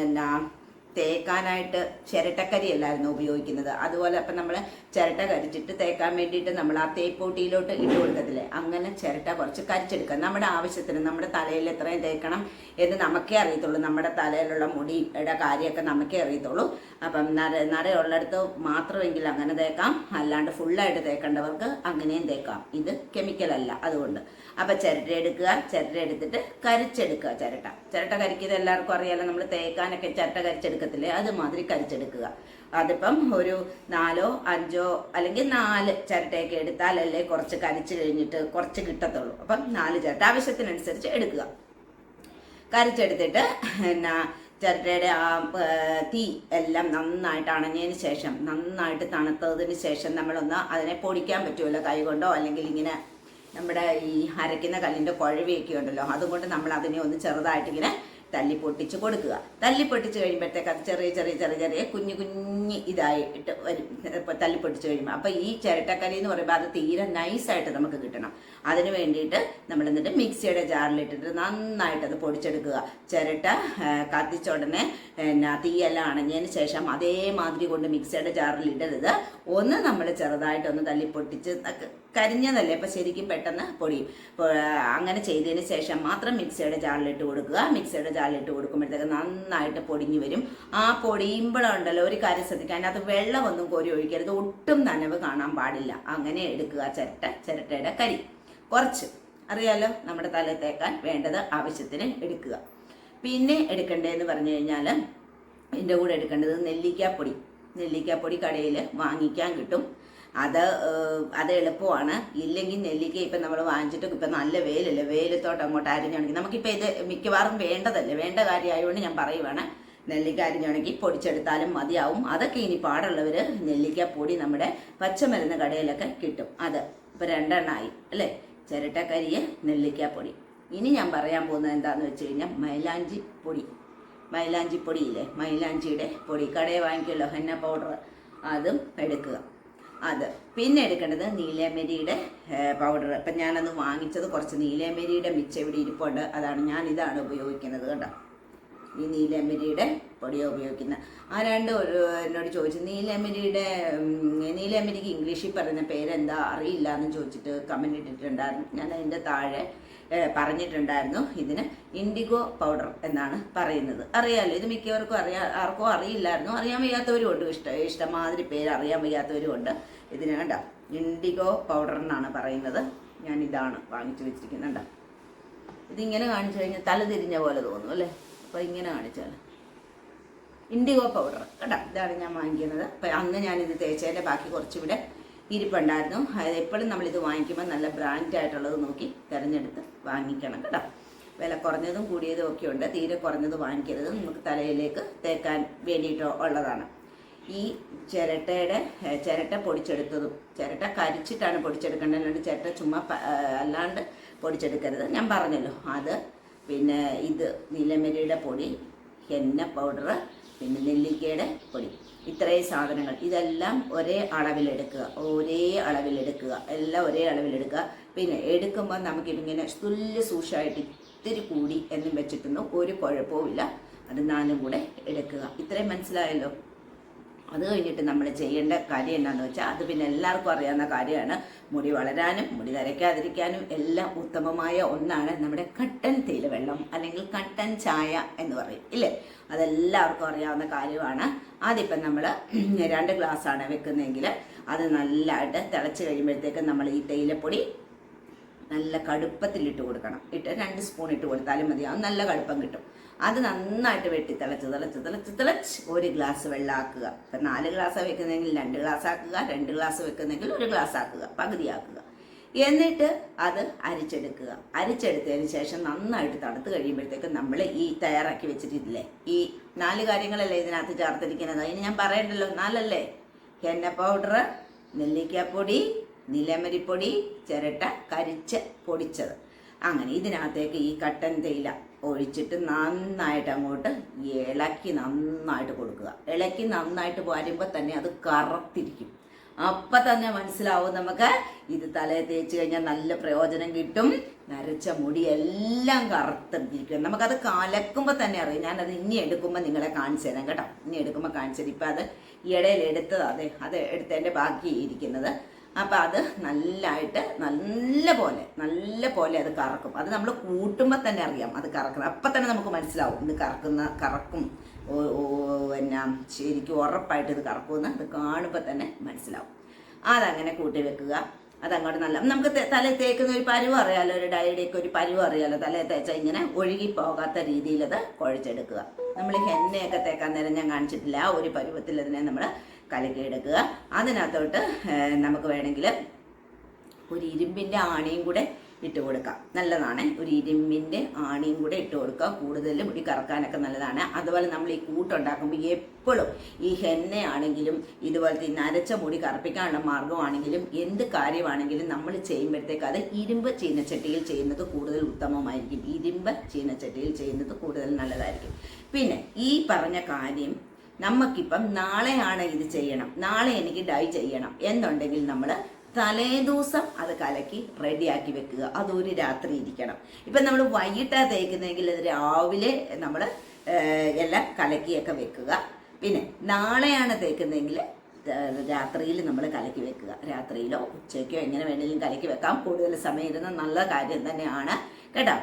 എന്നാ തേക്കാനായിട്ട് ചിരട്ടക്കരി അല്ലായിരുന്നു ഉപയോഗിക്കുന്നത്? അതുപോലെ അപ്പം നമ്മൾ ചിരട്ട കരിച്ചിട്ട് തേക്കാൻ വേണ്ടിയിട്ട് നമ്മൾ ആ തേപ്പൂട്ടിയിലോട്ട് ഇട്ട് കൊടുക്കത്തില്ലേ? അങ്ങനെ ചിരട്ട കുറച്ച് കരിച്ചെടുക്കുക. നമ്മുടെ ആവശ്യത്തിന് നമ്മുടെ തലയിൽ എത്രയും തേക്കണം എന്ന് നമുക്കേ അറിയത്തുള്ളൂ. നമ്മുടെ തലയിലുള്ള മുടിയുടെ കാര്യമൊക്കെ നമുക്കേ അറിയത്തുള്ളൂ. അപ്പം നര നരയുള്ളിടത്ത് മാത്രമെങ്കിൽ അങ്ങനെ തേക്കാം. അല്ലാണ്ട് ഫുള്ളായിട്ട് തേക്കേണ്ടവർക്ക് അങ്ങനെയും തേക്കാം. ഇത് കെമിക്കലല്ല അതുകൊണ്ട്. അപ്പം ചിരട്ട എടുക്കുക. ചിരട്ട എടുത്തിട്ട് കരിച്ചെടുക്കുക ചിരട്ട. ചിരട്ട കരിക്കുന്നത് എല്ലാവർക്കും അറിയാലോ. നമ്മൾ തേക്കാനൊക്കെ ചിരട്ട കരിച്ചെടുക്കത്തില്ലേ? അതുമാതിരി കരിച്ചെടുക്കുക. അതിപ്പം ഒരു നാലോ അഞ്ചോ അല്ലെങ്കിൽ നാല് ചിരട്ടയൊക്കെ എടുത്താലല്ലേ കുറച്ച് കരിച്ചു കഴിഞ്ഞിട്ട് കുറച്ച് കിട്ടത്തുള്ളൂ. അപ്പം നാല് ചിരട്ട ആവശ്യത്തിനനുസരിച്ച് എടുക്കുക. കരിച്ചെടുത്തിട്ട് എന്നാ ചിരട്ടയുടെ ആ തീ എല്ലാം നന്നായിട്ട് അണഞ്ഞതിന് ശേഷം നന്നായിട്ട് തണുത്തതിന് ശേഷം നമ്മളൊന്ന് അതിനെ പൊടിക്കാൻ പറ്റുമല്ലോ കൈ കൊണ്ടോ? അല്ലെങ്കിൽ ഇങ്ങനെ നമ്മുടെ ഈ അരയ്ക്കുന്ന കല്ലിന്റെ കുഴവിയൊക്കെ ഉണ്ടല്ലോ അതുകൊണ്ട് നമ്മൾ അതിനെ ഒന്ന് ചെറുതായിട്ട് ഇങ്ങനെ തല്ലി പൊട്ടിച്ച് കൊടുക്കുക. തല്ലി പൊട്ടിച്ച് കഴിയുമ്പോഴത്തേക്ക് അത് ചെറിയ ചെറിയ ചെറിയ ചെറിയ കുഞ്ഞു കുഞ്ഞ് ഇതായിട്ട് വരും. തല്ലി പൊട്ടിച്ച് കഴിയുമ്പോൾ അപ്പോൾ ഈ ചിരട്ടക്കരി എന്ന് പറയുമ്പോൾ അത് തീരെ നൈസായിട്ട് നമുക്ക് കിട്ടണം. അതിന് വേണ്ടിയിട്ട് നമ്മൾ എന്നിട്ട് മിക്സിയുടെ ജാറിലിട്ടിട്ട് നന്നായിട്ട് അത് പൊടിച്ചെടുക്കുക. ചിരട്ട ആ, എന്നാ തീയെല്ലാം അണഞ്ഞതിന് ശേഷം അതേമാതിരി കൊണ്ട് മിക്സിയുടെ ജാറിൽ ഇടരുത്. ഒന്ന് നമ്മൾ ചെറുതായിട്ടൊന്ന് തല്ലി പൊട്ടിച്ച് കരിഞ്ഞതല്ലേ? അപ്പം ശരിക്കും പെട്ടെന്ന് ആ, അങ്ങനെ ചെയ്തതിന് ശേഷം മാത്രം മിക്സിയുടെ ജാറിലിട്ട് കൊടുക്കുക. മിക്സിയുടെ ജാറിലിട്ട് കൊടുക്കുമ്പോഴത്തേക്ക് നന്നായിട്ട് പൊടിഞ്ഞു വരും. ആ പൊടിയുമ്പോഴുണ്ടല്ലോ ഒരു കാര്യം ശ്രദ്ധിക്കുക അതിനകത്ത് വെള്ളമൊന്നും കോരി ഒഴിക്കരുത്. ഒട്ടും നനവ് കാണാൻ പാടില്ല. അങ്ങനെ എടുക്കുക ചിരട്ട ചിരട്ടയുടെ കരി. കുറച്ച്. അറിയാലോ? നമ്മുടെ തല തേക്കാൻ വേണ്ടത് ആവശ്യത്തിന് എടുക്കുക. പിന്നെ എടുക്കേണ്ടതെന്ന് പറഞ്ഞു കഴിഞ്ഞാൽ ഇതിന്റെ കൂടെ എടുക്കേണ്ടത് നെല്ലിക്കാപ്പൊടി. നെല്ലിക്കാപ്പൊടി കടയിൽ വാങ്ങിക്കാൻ കിട്ടും. അത് അത് എളുപ്പമാണ്. ഇല്ലെങ്കിൽ നെല്ലിക്ക ഇപ്പം നമ്മൾ വാങ്ങിച്ചിട്ട് ഇപ്പം നല്ല വെയിലല്ലേ? വെയിലത്തോട്ട് അങ്ങോട്ട് അരിഞ്ഞുണ്ടെങ്കിൽ നമുക്കിപ്പോൾ ഇത് മിക്കവാറും വേണ്ടതല്ലേ? വേണ്ട കാര്യമായതുകൊണ്ട് ഞാൻ പറയുവാണ്. നെല്ലിക്ക അരിഞ്ഞുണക്കി പൊടിച്ചെടുത്താലും മതിയാവും. അതൊക്കെ ഇനി പാടുള്ളവർ നെല്ലിക്ക പൊടി നമ്മുടെ പച്ചമരുന്ന് കടയിലൊക്കെ കിട്ടും. അത് ഇപ്പം രണ്ടെണ്ണമായി അല്ലേ? ചിരട്ടക്കരിയെ നെല്ലിക്കാപ്പൊടി. പൊടി ഇനി ഞാൻ പറയാൻ പോകുന്നത് എന്താന്ന് വെച്ച് കഴിഞ്ഞാൽ മൈലാഞ്ചി പൊടി. മൈലാഞ്ചി പൊടി പൊടിയില്ലേ? മൈലാഞ്ചിയുടെ പൊടി. കടയിൽ വാങ്ങിക്കുമല്ലോ ഹെന്ന പൗഡർ അതും എടുക്കുക. അത്. പിന്നെ എടുക്കേണ്ടത് നീലമരിയുടെ പൗഡർ ഇപ്പം ഞാനത് വാങ്ങിച്ചത് കുറച്ച് നീലമരിയുടെ മിച്ചം ഇവിടെ ഇരിപ്പുണ്ട്? അതാണ് ഞാൻ ഇതാണ് ഉപയോഗിക്കുന്നത് കേട്ടോ. ഈ നീലമരിയുടെ പൊടിയാണ് ഉപയോഗിക്കുന്നത്. ആ രണ്ട് ഒരു എന്നോട് ചോദിച്ചു നീലമരിയുടെ നീലേമരിക്ക് ഇംഗ്ലീഷിൽ പറയുന്ന പേരെന്താ? അറിയില്ല എന്ന് ചോദിച്ചിട്ട് കമന്റ് ഇട്ടിട്ടുണ്ടായിരുന്നു. ഞാൻ അതിന്റെ താഴെ പറഞ്ഞിട്ടുണ്ടായിരുന്നു. ഇതിന് ഇൻഡിഗോ പൗഡർ എന്നാണ് പറയുന്നത്. അറിയാമല്ലോ ഇത് മിക്കവർക്കും അറിയാ ആർക്കും അറിയില്ലായിരുന്നു. അറിയാൻ വയ്യാത്തവരും ഉണ്ട് ഇഷ്ട ഇഷ്ടമാതിരി പേര് അറിയാൻ വയ്യാത്തവരും ഉണ്ട്. ഇതിന് കണ്ട? ഇൻഡിഗോ പൗഡർ എന്നാണ് പറയുന്നത്. ഞാൻ ഇതാണ് വാങ്ങിച്ചു വെച്ചിരിക്കുന്നുണ്ട് ഇതിങ്ങനെ കാണിച്ചു കഴിഞ്ഞാൽ തല തിരിഞ്ഞ പോലെ തോന്നും അല്ലേ? അപ്പോൾ ഇങ്ങനെ കാണിച്ചാൽ. ഇൻഡിഗോ പൗഡർ കേട്ടോ ഇതാണ് ഞാൻ വാങ്ങിക്കുന്നത്. അപ്പം അന്ന് ഞാനിത് തേച്ചതിന്റെ ബാക്കി കുറച്ചിവിടെ ഇരിപ്പുണ്ടായിരുന്നു. എപ്പോഴും ഇത് വാങ്ങിക്കുമ്പോൾ നല്ല ബ്രാൻഡ് ആയിട്ടുള്ളത് നോക്കി തിരഞ്ഞെടുത്ത് വാങ്ങിക്കണം കേട്ടോ. വില കുറഞ്ഞതും കൂടിയതും ഒക്കെ ഉണ്ട്. തീരെ കുറഞ്ഞത് വാങ്ങിക്കരുത്. നമുക്ക് തലയിലേക്ക് തേക്കാൻ വേണ്ടിയിട്ടോ ഉള്ളതാണ്. ഈ ചിരട്ടയുടെ ചിരട്ട പൊടിച്ചെടുത്തതും ചിരട്ട കരിച്ചിട്ടാണ് പൊടിച്ചെടുക്കേണ്ടത്. ചിരട്ട ചുമ്മാ അല്ലാണ്ട് പൊടിച്ചെടുക്കരുത്. ഞാൻ പറഞ്ഞല്ലോ. അത് പിന്നെ ഇത് നീലമരിയുടെ പൊടി എണ്ണ പൗഡർ പിന്നെ നെല്ലിക്കയുടെ പൊടി. ഇത്രയും സാധനങ്ങൾ. ഇതെല്ലാം ഒരേ അളവിലെടുക്കുക. ഒരേ അളവിലെടുക്കുക. എല്ലാം ഒരേ അളവിലെടുക്കുക. പിന്നെ എടുക്കുമ്പോൾ നമുക്കിതിങ്ങനെ തുല്യ സൂക്ഷമായിട്ട് ഇത്തിരി കൂടി എന്നും വെച്ചിട്ടൊന്നും ഒരു കുഴപ്പവും ഇല്ല അത് നാലും കൂടെ എടുക്കുക. ഇത്രയും മനസ്സിലായല്ലോ? അത് കഴിഞ്ഞിട്ട് നമ്മൾ ചെയ്യേണ്ട കാര്യം എന്താണെന്ന് വെച്ചാൽ അത് പിന്നെ എല്ലാവർക്കും അറിയാവുന്ന കാര്യമാണ്. മുടി വളരാനും മുടി നരയ്ക്കാതിരിക്കാനും എല്ലാം ഉത്തമമായ ഒന്നാണ് നമ്മുടെ കട്ടൻ തേയില വെള്ളം അല്ലെങ്കിൽ കട്ടൻ ചായ എന്ന് പറയും ഇല്ലേ? അതെല്ലാവർക്കും അറിയാവുന്ന കാര്യമാണ്. അതിപ്പം നമ്മൾ രണ്ട് ഗ്ലാസ് ആണ് വെക്കുന്നതെങ്കിൽ അത് നല്ലതായിട്ട് തിളച്ച് കഴിയുമ്പോഴത്തേക്ക് നമ്മൾ ഈ തേയിലപ്പൊടി നല്ല കടുപ്പത്തിലിട്ട് കൊടുക്കണം. ഇട്ട് രണ്ട് സ്പൂൺ ഇട്ട് കൊടുത്താലും മതി. അത് നല്ല കടുപ്പം കിട്ടും. അത് നന്നായിട്ട് വെട്ടി തിളച്ച് തിളച്ച് തിളച്ച് തിളച്ച് ഒരു ഗ്ലാസ് വെള്ളമാക്കുക ഇപ്പം നാല് ഗ്ലാസ് വെക്കുന്നെങ്കിൽ രണ്ട് ഗ്ലാസ് ആക്കുക രണ്ട് ഗ്ലാസ് വെക്കുന്നെങ്കിൽ ഒരു ഗ്ലാസ് ആക്കുക പകുതിയാക്കുക. എന്നിട്ട് അത് അരിച്ചെടുക്കുക. അരിച്ചെടുത്തതിന് ശേഷം നന്നായിട്ട് തണുത്ത് കഴിയുമ്പോഴത്തേക്ക് നമ്മൾ ഈ തയ്യാറാക്കി വെച്ചിട്ടില്ലേ? ഈ നാല് കാര്യങ്ങളല്ലേ ഇതിനകത്ത് ചേർത്തിരിക്കുന്നത്? അതിന് ഞാൻ പറയണ്ടല്ലോ നാലല്ലേ? എണ്ണ പൗഡർ നെല്ലിക്കപ്പൊടി നിലമരിപ്പൊടി ചിരട്ട കരിച്ച് പൊടിച്ചത്. അങ്ങനെ ഇതിനകത്തേക്ക് ഈ കട്ടൻ തേയില ഒഴിച്ചിട്ട് നന്നായിട്ട് അങ്ങോട്ട് ഇളക്കി നന്നായിട്ട് കൊടുക്കുക. ഇളക്കി നന്നായിട്ട് വരുമ്പോൾ തന്നെ അത് കറുത്തിരിക്കും. അപ്പം തന്നെ മനസ്സിലാവും നമുക്ക് ഇത് തലയിൽ തേച്ച് കഴിഞ്ഞാൽ നല്ല പ്രയോജനം കിട്ടും. നരച്ച മുടി എല്ലാം കറുത്തിരിക്കും. നമുക്കത് കലക്കുമ്പോൾ തന്നെ അറിയാം. ഞാനത് ഇനി എടുക്കുമ്പോൾ നിങ്ങളെ കാണിച്ചു തരാം കേട്ടോ. ഇനി എടുക്കുമ്പോൾ കാണിച്ചു തരാം. ഇപ്പം അത് ഇടയിൽ എടുത്തത് അതെ അത് എടുത്തതിന്റെ ബാക്കി ഇരിക്കുന്നത്. അപ്പം അത് നല്ലതായിട്ട് നല്ല പോലെ നല്ല പോലെ അത് കറക്കും. അത് നമ്മൾ കൂട്ടുമ്പോൾ തന്നെ അറിയാം അത് കറക്കുന്നത് അപ്പം തന്നെ നമുക്ക് മനസ്സിലാവും ഇത് കറക്കുന്ന കറക്കും. പിന്നെ ശരിക്കും ഉറപ്പായിട്ട് ഇത് കറക്കുമെന്ന് അത് കാണുമ്പോൾ തന്നെ മനസ്സിലാവും. അതങ്ങനെ കൂട്ടി വെക്കുക. അതങ്ങോട്ട് നല്ല നമുക്ക് തല തേക്കുന്ന ഒരു പരുവ് അറിയാലോ ഒരു ഡയറിയൊക്കെ ഒരു പരുവ് അറിയാലോ തല തേച്ച ഇങ്ങനെ ഒഴുകി പോകാത്ത രീതിയിൽ കുഴച്ചെടുക്കുക. നമ്മൾ ഹെന്നയൊക്കെ തേക്കാൻ നേരം ഞാൻ കാണിച്ചിട്ടില്ല ആ ഒരു പരുവത്തിൽ അതിനെ നമ്മൾ കലക്കിയെടുക്കുക അതിനകത്തോട്ട് നമുക്ക് വേണമെങ്കിൽ ഒരു ഇരുമ്പിന്റെ ആണിയും കൂടെ ഇട്ട് കൊടുക്കാം. നല്ലതാണ്. ഒരു ഇരുമ്പിന്റെ ആണിയും കൂടെ ഇട്ട് കൊടുക്കുക. കൂടുതൽ മുടി കറക്കാനൊക്കെ നല്ലതാണ്. അതുപോലെ നമ്മൾ ഈ കൂട്ടുണ്ടാക്കുമ്പോൾ എപ്പോഴും ഈ ഹെന്നയാണെങ്കിലും ഇതുപോലത്തെ ഈ നരച്ച മുടി കറുപ്പിക്കാനുള്ള മാർഗമാണെങ്കിലും എന്ത് കാര്യമാണെങ്കിലും നമ്മൾ ചെയ്യുമ്പോഴത്തേക്ക് അത് ഇരുമ്പ് ചീനച്ചട്ടിയിൽ ചെയ്യുന്നത് കൂടുതൽ ഉത്തമമായിരിക്കും. ഇരുമ്പ് ചീനച്ചട്ടിയിൽ ചെയ്യുന്നത് കൂടുതൽ നല്ലതായിരിക്കും. പിന്നെ ഈ പറഞ്ഞ കാര്യം നമുക്കിപ്പം നാളെയാണ് ഇത് ചെയ്യണം. നാളെ എനിക്ക് ഡൈ ചെയ്യണം എന്നുണ്ടെങ്കിൽ നമ്മൾ തലേദിവസം അത് കലക്കി റെഡിയാക്കി വെക്കുക. അതൊരു രാത്രി ഇരിക്കണം. ഇപ്പം നമ്മൾ വൈകിട്ടാണ് തേക്കുന്നതെങ്കിൽ അത് രാവിലെ നമ്മൾ എല്ലാം കലക്കിയൊക്കെ വെക്കുക. പിന്നെ നാളെയാണ് തേക്കുന്നതെങ്കിൽ രാത്രിയിൽ നമ്മൾ കലക്കി വെക്കുക. രാത്രിയിലോ ഉച്ചയ്ക്കോ എങ്ങനെ വേണമെങ്കിലും കലക്കി വെക്കാം. കൂടുതൽ സമയം ഇരുന്ന നല്ല കാര്യം തന്നെയാണ്. കേട്ടോ?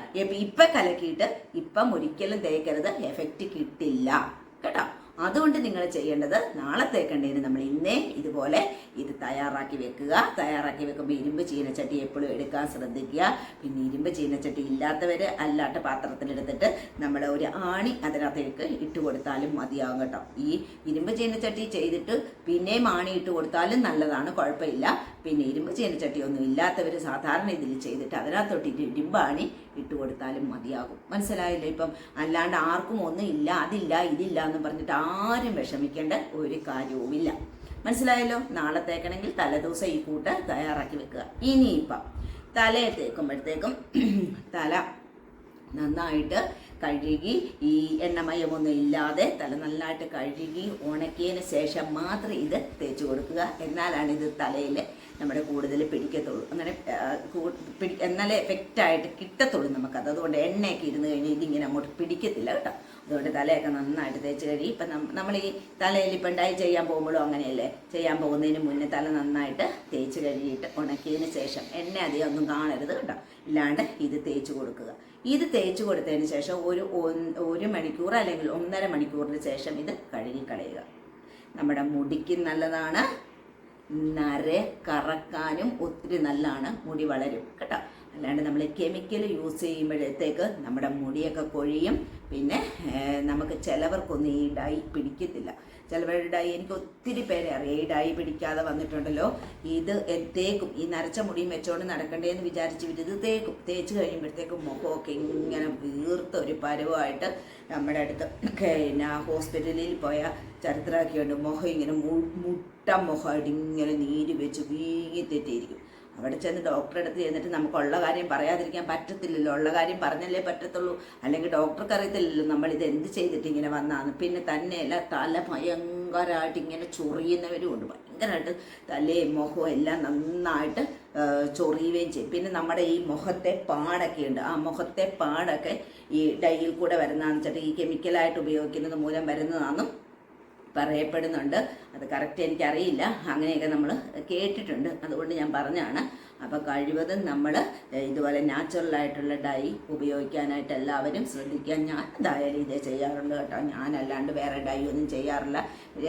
ഇപ്പം കലക്കിയിട്ട് ഇപ്പം ഒരിക്കലും തേക്കരുത്. എഫക്റ്റ് കിട്ടില്ല. കേട്ടോ? അതുകൊണ്ട് നിങ്ങൾ ചെയ്യേണ്ടത് നാളെ തേക്കേണ്ടതിന് നമ്മൾ ഇന്നേ ഇതുപോലെ ഇത് തയ്യാറാക്കി വെക്കുക. തയ്യാറാക്കി വെക്കുമ്പോൾ ഇരുമ്പ് ചീനച്ചട്ടി എപ്പോഴും എടുക്കാൻ ശ്രദ്ധിക്കുക. പിന്നെ ഇരുമ്പ് ചീനച്ചട്ടി ഇല്ലാത്തവർ അല്ലാത്ത പാത്രത്തിലെടുത്തിട്ട് നമ്മൾ ഒരു ആണി അതിനകത്തേക്ക് ഇട്ട് കൊടുത്താലും മതിയാകും കേട്ടോ. ഈ ഇരുമ്പ് ചീനച്ചട്ടി ചെയ്തിട്ട് പിന്നെയും ആണി ഇട്ട് കൊടുത്താലും നല്ലതാണ് കുഴപ്പമില്ല. പിന്നെ ഇരുമ്പ് ചീനച്ചട്ടിയൊന്നും ഇല്ലാത്തവർ സാധാരണ ഇതിൽ ചെയ്തിട്ട് അതിനകത്തോട്ട് ഇരുമ്പാണി ഇട്ട് കൊടുത്താലും മതിയാകും. മനസ്സിലായില്ലേ? ഇപ്പം അല്ലാണ്ട് ആർക്കും ഒന്നും ഇല്ല അതില്ല ഇതില്ല എന്ന് പറഞ്ഞിട്ട് ആരും വിഷമിക്കേണ്ട ഒരു കാര്യവുമില്ല. മനസ്സിലായല്ലോ? നാളെ തേക്കണമെങ്കിൽ തലേദിവസം ഈ കൂട്ട് തയ്യാറാക്കി വെക്കുക. ഇനിയിപ്പം തലയെ തേക്കുമ്പോഴത്തേക്കും തല നന്നായിട്ട് കഴുകി ഈ എണ്ണമയമൊന്നും ഇല്ലാതെ തല നന്നായിട്ട് കഴുകി ഉണക്കിയതിന് ശേഷം മാത്രം ഇത് തേച്ച് കൊടുക്കുക. എന്നാലാണ് ഇത് തലയിൽ നമ്മുടെ കൂടുതൽ പിടിക്കത്തുള്ളൂ. അങ്ങനെ പിടി എന്നാലേ എഫക്റ്റായിട്ട് കിട്ടത്തുള്ളൂ നമുക്കത് അതുകൊണ്ട് എണ്ണയൊക്കെ ഇരുന്ന് കഴിഞ്ഞ് ഇതിങ്ങനെ അങ്ങോട്ട് പിടിക്കത്തില്ല കേട്ടോ. അതുകൊണ്ട് തലയൊക്കെ നന്നായിട്ട് തേച്ച് കഴുകി ഇപ്പം നമ്മൾ ഈ തലയിൽ ഇപ്പം ഡൈ ചെയ്യാൻ പോകുമ്പോഴും അങ്ങനെയല്ലേ? ചെയ്യാൻ പോകുന്നതിന് മുന്നേ തല നന്നായിട്ട് തേച്ച് കഴുകിയിട്ട് ഉണക്കിയതിന് ശേഷം എണ്ണ അധികം ഒന്നും കാണരുത് കേട്ടോ. ഇല്ലാണ്ട് ഇത് തേച്ച് കൊടുക്കുക. ഇത് തേച്ച് കൊടുത്തതിന് ശേഷം ഒരു ഒരു മണിക്കൂർ അല്ലെങ്കിൽ ഒന്നര മണിക്കൂറിന് ശേഷം ഇത് കഴുകി കളയുക. നമ്മുടെ മുടിക്ക് നല്ലതാണ്. നര കറക്കാനും ഒത്തിരി നല്ലതാണ്. മുടി വളരും കേട്ടോ. അല്ലാണ്ട് നമ്മൾ കെമിക്കൽ യൂസ് ചെയ്യുമ്പോഴത്തേക്ക് നമ്മുടെ മുടിയൊക്കെ കൊഴിയും. പിന്നെ നമുക്ക് ചിലവർക്കൊന്നും ഈ ഡൈ പിടിക്കത്തില്ല. ചിലവരുടെ ഡൈ എനിക്ക് ഒത്തിരി പേരെ അറിയാം. ഈ ഡൈ പിടിക്കാതെ വന്നിട്ടുണ്ടല്ലോ. ഇത് തേക്കും. ഈ നരച്ച മുടിയും വെച്ചോണ്ട് നടക്കണ്ടേന്ന് വിചാരിച്ച് ഇവർ ഇത് തേക്കും. തേച്ച് കഴിയുമ്പോഴത്തേക്കും മുഖമൊക്കെ ഇങ്ങനെ വീർത്ത ഒരു പരുവമായിട്ട് നമ്മുടെ അടുത്ത് പിന്നെ ഹോസ്പിറ്റലിൽ പോയ ചരിത്രമൊക്കെയുണ്ട് മുഖം ഇങ്ങനെ മുട്ട മുഖമായിട്ട് ഇങ്ങനെ നീര് വെച്ച് വീങ്ങി തെറ്റിയിരിക്കും. അവിടെ ചെന്ന് ഡോക്ടറെ അടുത്ത് ചെന്നിട്ട് നമുക്കുള്ള കാര്യം പറയാതിരിക്കാൻ പറ്റത്തില്ലല്ലോ. ഉള്ള കാര്യം പറഞ്ഞല്ലേ പറ്റത്തുള്ളൂ. അല്ലെങ്കിൽ ഡോക്ടർക്ക് അറിയത്തില്ലല്ലോ നമ്മൾ ഇത് എന്ത് ചെയ്തിട്ട് ഇങ്ങനെ വന്നാന്ന് പിന്നെ തന്നെയല്ല തല ഭയങ്കരമായിട്ട് ഇങ്ങനെ ചൊറിയുന്നവരും ഉണ്ട്. ഭയങ്കരമായിട്ട് തലയും മുഖവും എല്ലാം നന്നായിട്ട് ചൊറിയുകയും ചെയ്യും. പിന്നെ നമ്മുടെ ഈ മുഖത്തെ പാടൊക്കെ ഉണ്ട്. ആ മുഖത്തെ പാടൊക്കെ ഈ ഡൈയിൽ കൂടെ വരുന്നതാണെന്ന് വെച്ചിട്ട് ഈ കെമിക്കലായിട്ട് ഉപയോഗിക്കുന്നത് മൂലം വരുന്നതാണെന്നും പറയപ്പെടുന്നുണ്ട്. അത് കറക്റ്റ് എനിക്കറിയില്ല. അങ്ങനെയൊക്കെ നമ്മൾ കേട്ടിട്ടുണ്ട്. അതുകൊണ്ട് ഞാൻ പറഞ്ഞാണ് അപ്പോൾ കഴിവതും നമ്മൾ ഇതുപോലെ നാച്ചുറൽ ആയിട്ടുള്ള ഡൈ ഉപയോഗിക്കാനായിട്ട് എല്ലാവരും ശ്രദ്ധിക്കാൻ ഞാൻ എന്തായാലും ഇതേ ചെയ്യാറുണ്ട് കേട്ടോ. ഞാനല്ലാണ്ട് വേറെ ഡൈ ഒന്നും ചെയ്യാറില്ല.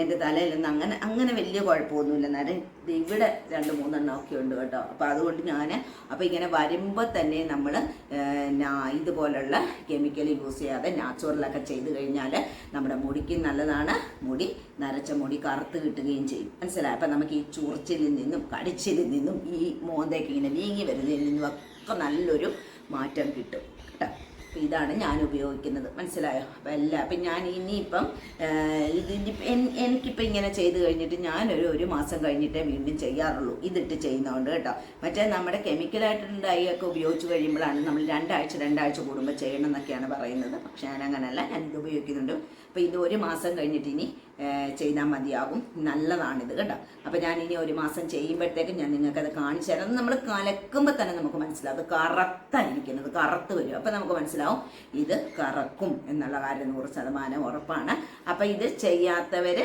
എന്റെ തലയിലൊന്നും അങ്ങനെ അങ്ങനെ വലിയ കുഴപ്പമൊന്നുമില്ല. നേരം ഇവിടെ രണ്ട് മൂന്നെണ്ണം ഒക്കെ ഉണ്ട് കേട്ടോ. അപ്പോൾ അതുകൊണ്ട് ഞാൻ അപ്പോൾ ഇങ്ങനെ വരുമ്പോൾ തന്നെ നമ്മൾ ഇതുപോലുള്ള കെമിക്കൽ യൂസ് ചെയ്യാതെ നാച്ചുറലൊക്കെ ചെയ്ത് കഴിഞ്ഞാൽ നമ്മുടെ മുടിക്ക് നല്ലതാണ്. മുടി നരച്ച മുടി കറുത്ത് കിട്ടുകയും ചെയ്യും. മനസ്സിലായി? അപ്പം നമുക്ക് ഈ ചുറിച്ചിലിൽ നിന്നും കടിച്ചിൽ നിന്നും ഈ മോന്തയ്ക്ക് ഇങ്ങനെ നീങ്ങി വരുന്നതിൽ നിന്നും ഒക്കെ നല്ലൊരു മാറ്റം കിട്ടും. കേട്ടോ? അപ്പം ഇതാണ് ഞാൻ ഉപയോഗിക്കുന്നത്. മനസ്സിലായോ? അപ്പം എല്ലാം അപ്പം ഞാൻ ഇനിയിപ്പം ഇതിനിപ്പം എനിക്കിപ്പോൾ ഇങ്ങനെ ചെയ്ത് കഴിഞ്ഞിട്ട് ഞാനൊരു ഒരു മാസം കഴിഞ്ഞിട്ടേ വീണ്ടും ചെയ്യാറുള്ളൂ. ഇതിട്ട് ചെയ്യുന്നതുകൊണ്ട് കേട്ടോ. മറ്റേ നമ്മുടെ കെമിക്കലായിട്ടുള്ള ഡൈ ഉപയോഗിച്ച് കഴിയുമ്പോഴാണ് നമ്മൾ രണ്ടാഴ്ച രണ്ടാഴ്ച കൂടുമ്പോൾ ചെയ്യണം എന്നൊക്കെയാണ് പറയുന്നത്. പക്ഷേ ഞാൻ അങ്ങനെയല്ല ഞാൻ ഇത് ഉപയോഗിക്കുന്നുണ്ട്. അപ്പോൾ ഇത് ഒരു മാസം കഴിഞ്ഞിട്ട് ഇനി ചെയ്താൽ മതിയാകും. നല്ലതാണിത് കേട്ടോ. അപ്പോൾ ഞാൻ ഇനി ഒരു മാസം ചെയ്യുമ്പോഴത്തേക്കും ഞാൻ നിങ്ങൾക്കത് കാണിച്ചു തരാം. നമ്മൾ കലക്കുമ്പോൾ തന്നെ നമുക്ക് മനസ്സിലാവും. അത് കറുത്തായിരിക്കുന്നത് കറുത്ത് വരും. അപ്പോൾ നമുക്ക് മനസ്സിലാവും ഇത് കറക്കും എന്നുള്ള കാര്യം നൂറ് ശതമാനം ഉറപ്പാണ്. അപ്പോൾ ഇത് ചെയ്യാത്തവർ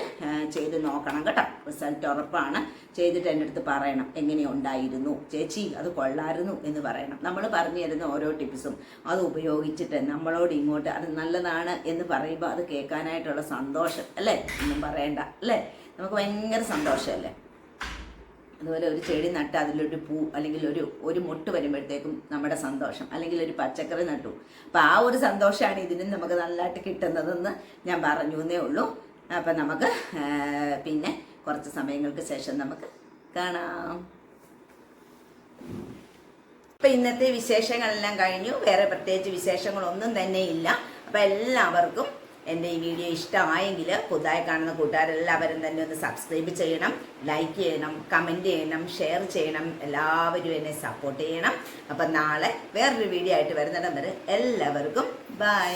ചെയ്ത് നോക്കണം കേട്ടോ. റിസൾട്ട് ഉറപ്പാണ്. ചെയ്തിട്ട് എന്റെ അടുത്ത് പറയണം എങ്ങനെയുണ്ടായിരുന്നു ചേച്ചി അത് കൊള്ളായിരുന്നു എന്ന് പറയണം. നമ്മൾ പറഞ്ഞു തരുന്ന ഓരോ ടിപ്സും അത് ഉപയോഗിച്ചിട്ട് നമ്മളോട് ഇങ്ങോട്ട് അത് നല്ലതാണ് എന്ന് പറയുമ്പോൾ അത് കേൾക്കാനായിട്ടുള്ള സന്തോഷം അല്ലേ? ഒന്നും പറയണ്ട അല്ലേ? നമുക്ക് ഭയങ്കര സന്തോഷമല്ലേ? അതുപോലെ ഒരു ചെടി നട്ട് അതിലൊരു പൂ അല്ലെങ്കിൽ ഒരു ഒരു മുട്ട് വരുമ്പോഴത്തേക്കും നമ്മുടെ സന്തോഷം അല്ലെങ്കിൽ ഒരു പച്ചക്കറി നട്ടു. അപ്പം ആ ഒരു സന്തോഷമാണ് ഇതിനും നമുക്ക് നല്ലതായിട്ട് കിട്ടുന്നതെന്ന് ഞാൻ പറഞ്ഞു എന്നേ ഉള്ളൂ. അപ്പം നമുക്ക് പിന്നെ കുറച്ച് സമയങ്ങൾക്ക് ശേഷം നമുക്ക് കാണാം. അപ്പം ഇന്നത്തെ വിശേഷങ്ങളെല്ലാം കഴിഞ്ഞു. വേറെ പ്രത്യേകിച്ച് വിശേഷങ്ങളൊന്നും തന്നെ ഇല്ല. അപ്പം എല്ലാവർക്കും എന്റെ ഈ വീഡിയോ ഇഷ്ടമായെങ്കിൽ പുതുതായി കാണുന്ന കൂട്ടുകാരെല്ലാവരും തന്നെ ഒന്ന് സബ്സ്ക്രൈബ് ചെയ്യണം ലൈക്ക് ചെയ്യണം കമന്റ് ചെയ്യണം ഷെയർ ചെയ്യണം. എല്ലാവരും എന്നെ സപ്പോർട്ട് ചെയ്യണം. അപ്പം നാളെ വേറൊരു വീഡിയോ ആയിട്ട് വരുന്നിടം വരെ എല്ലാവർക്കും ബൈ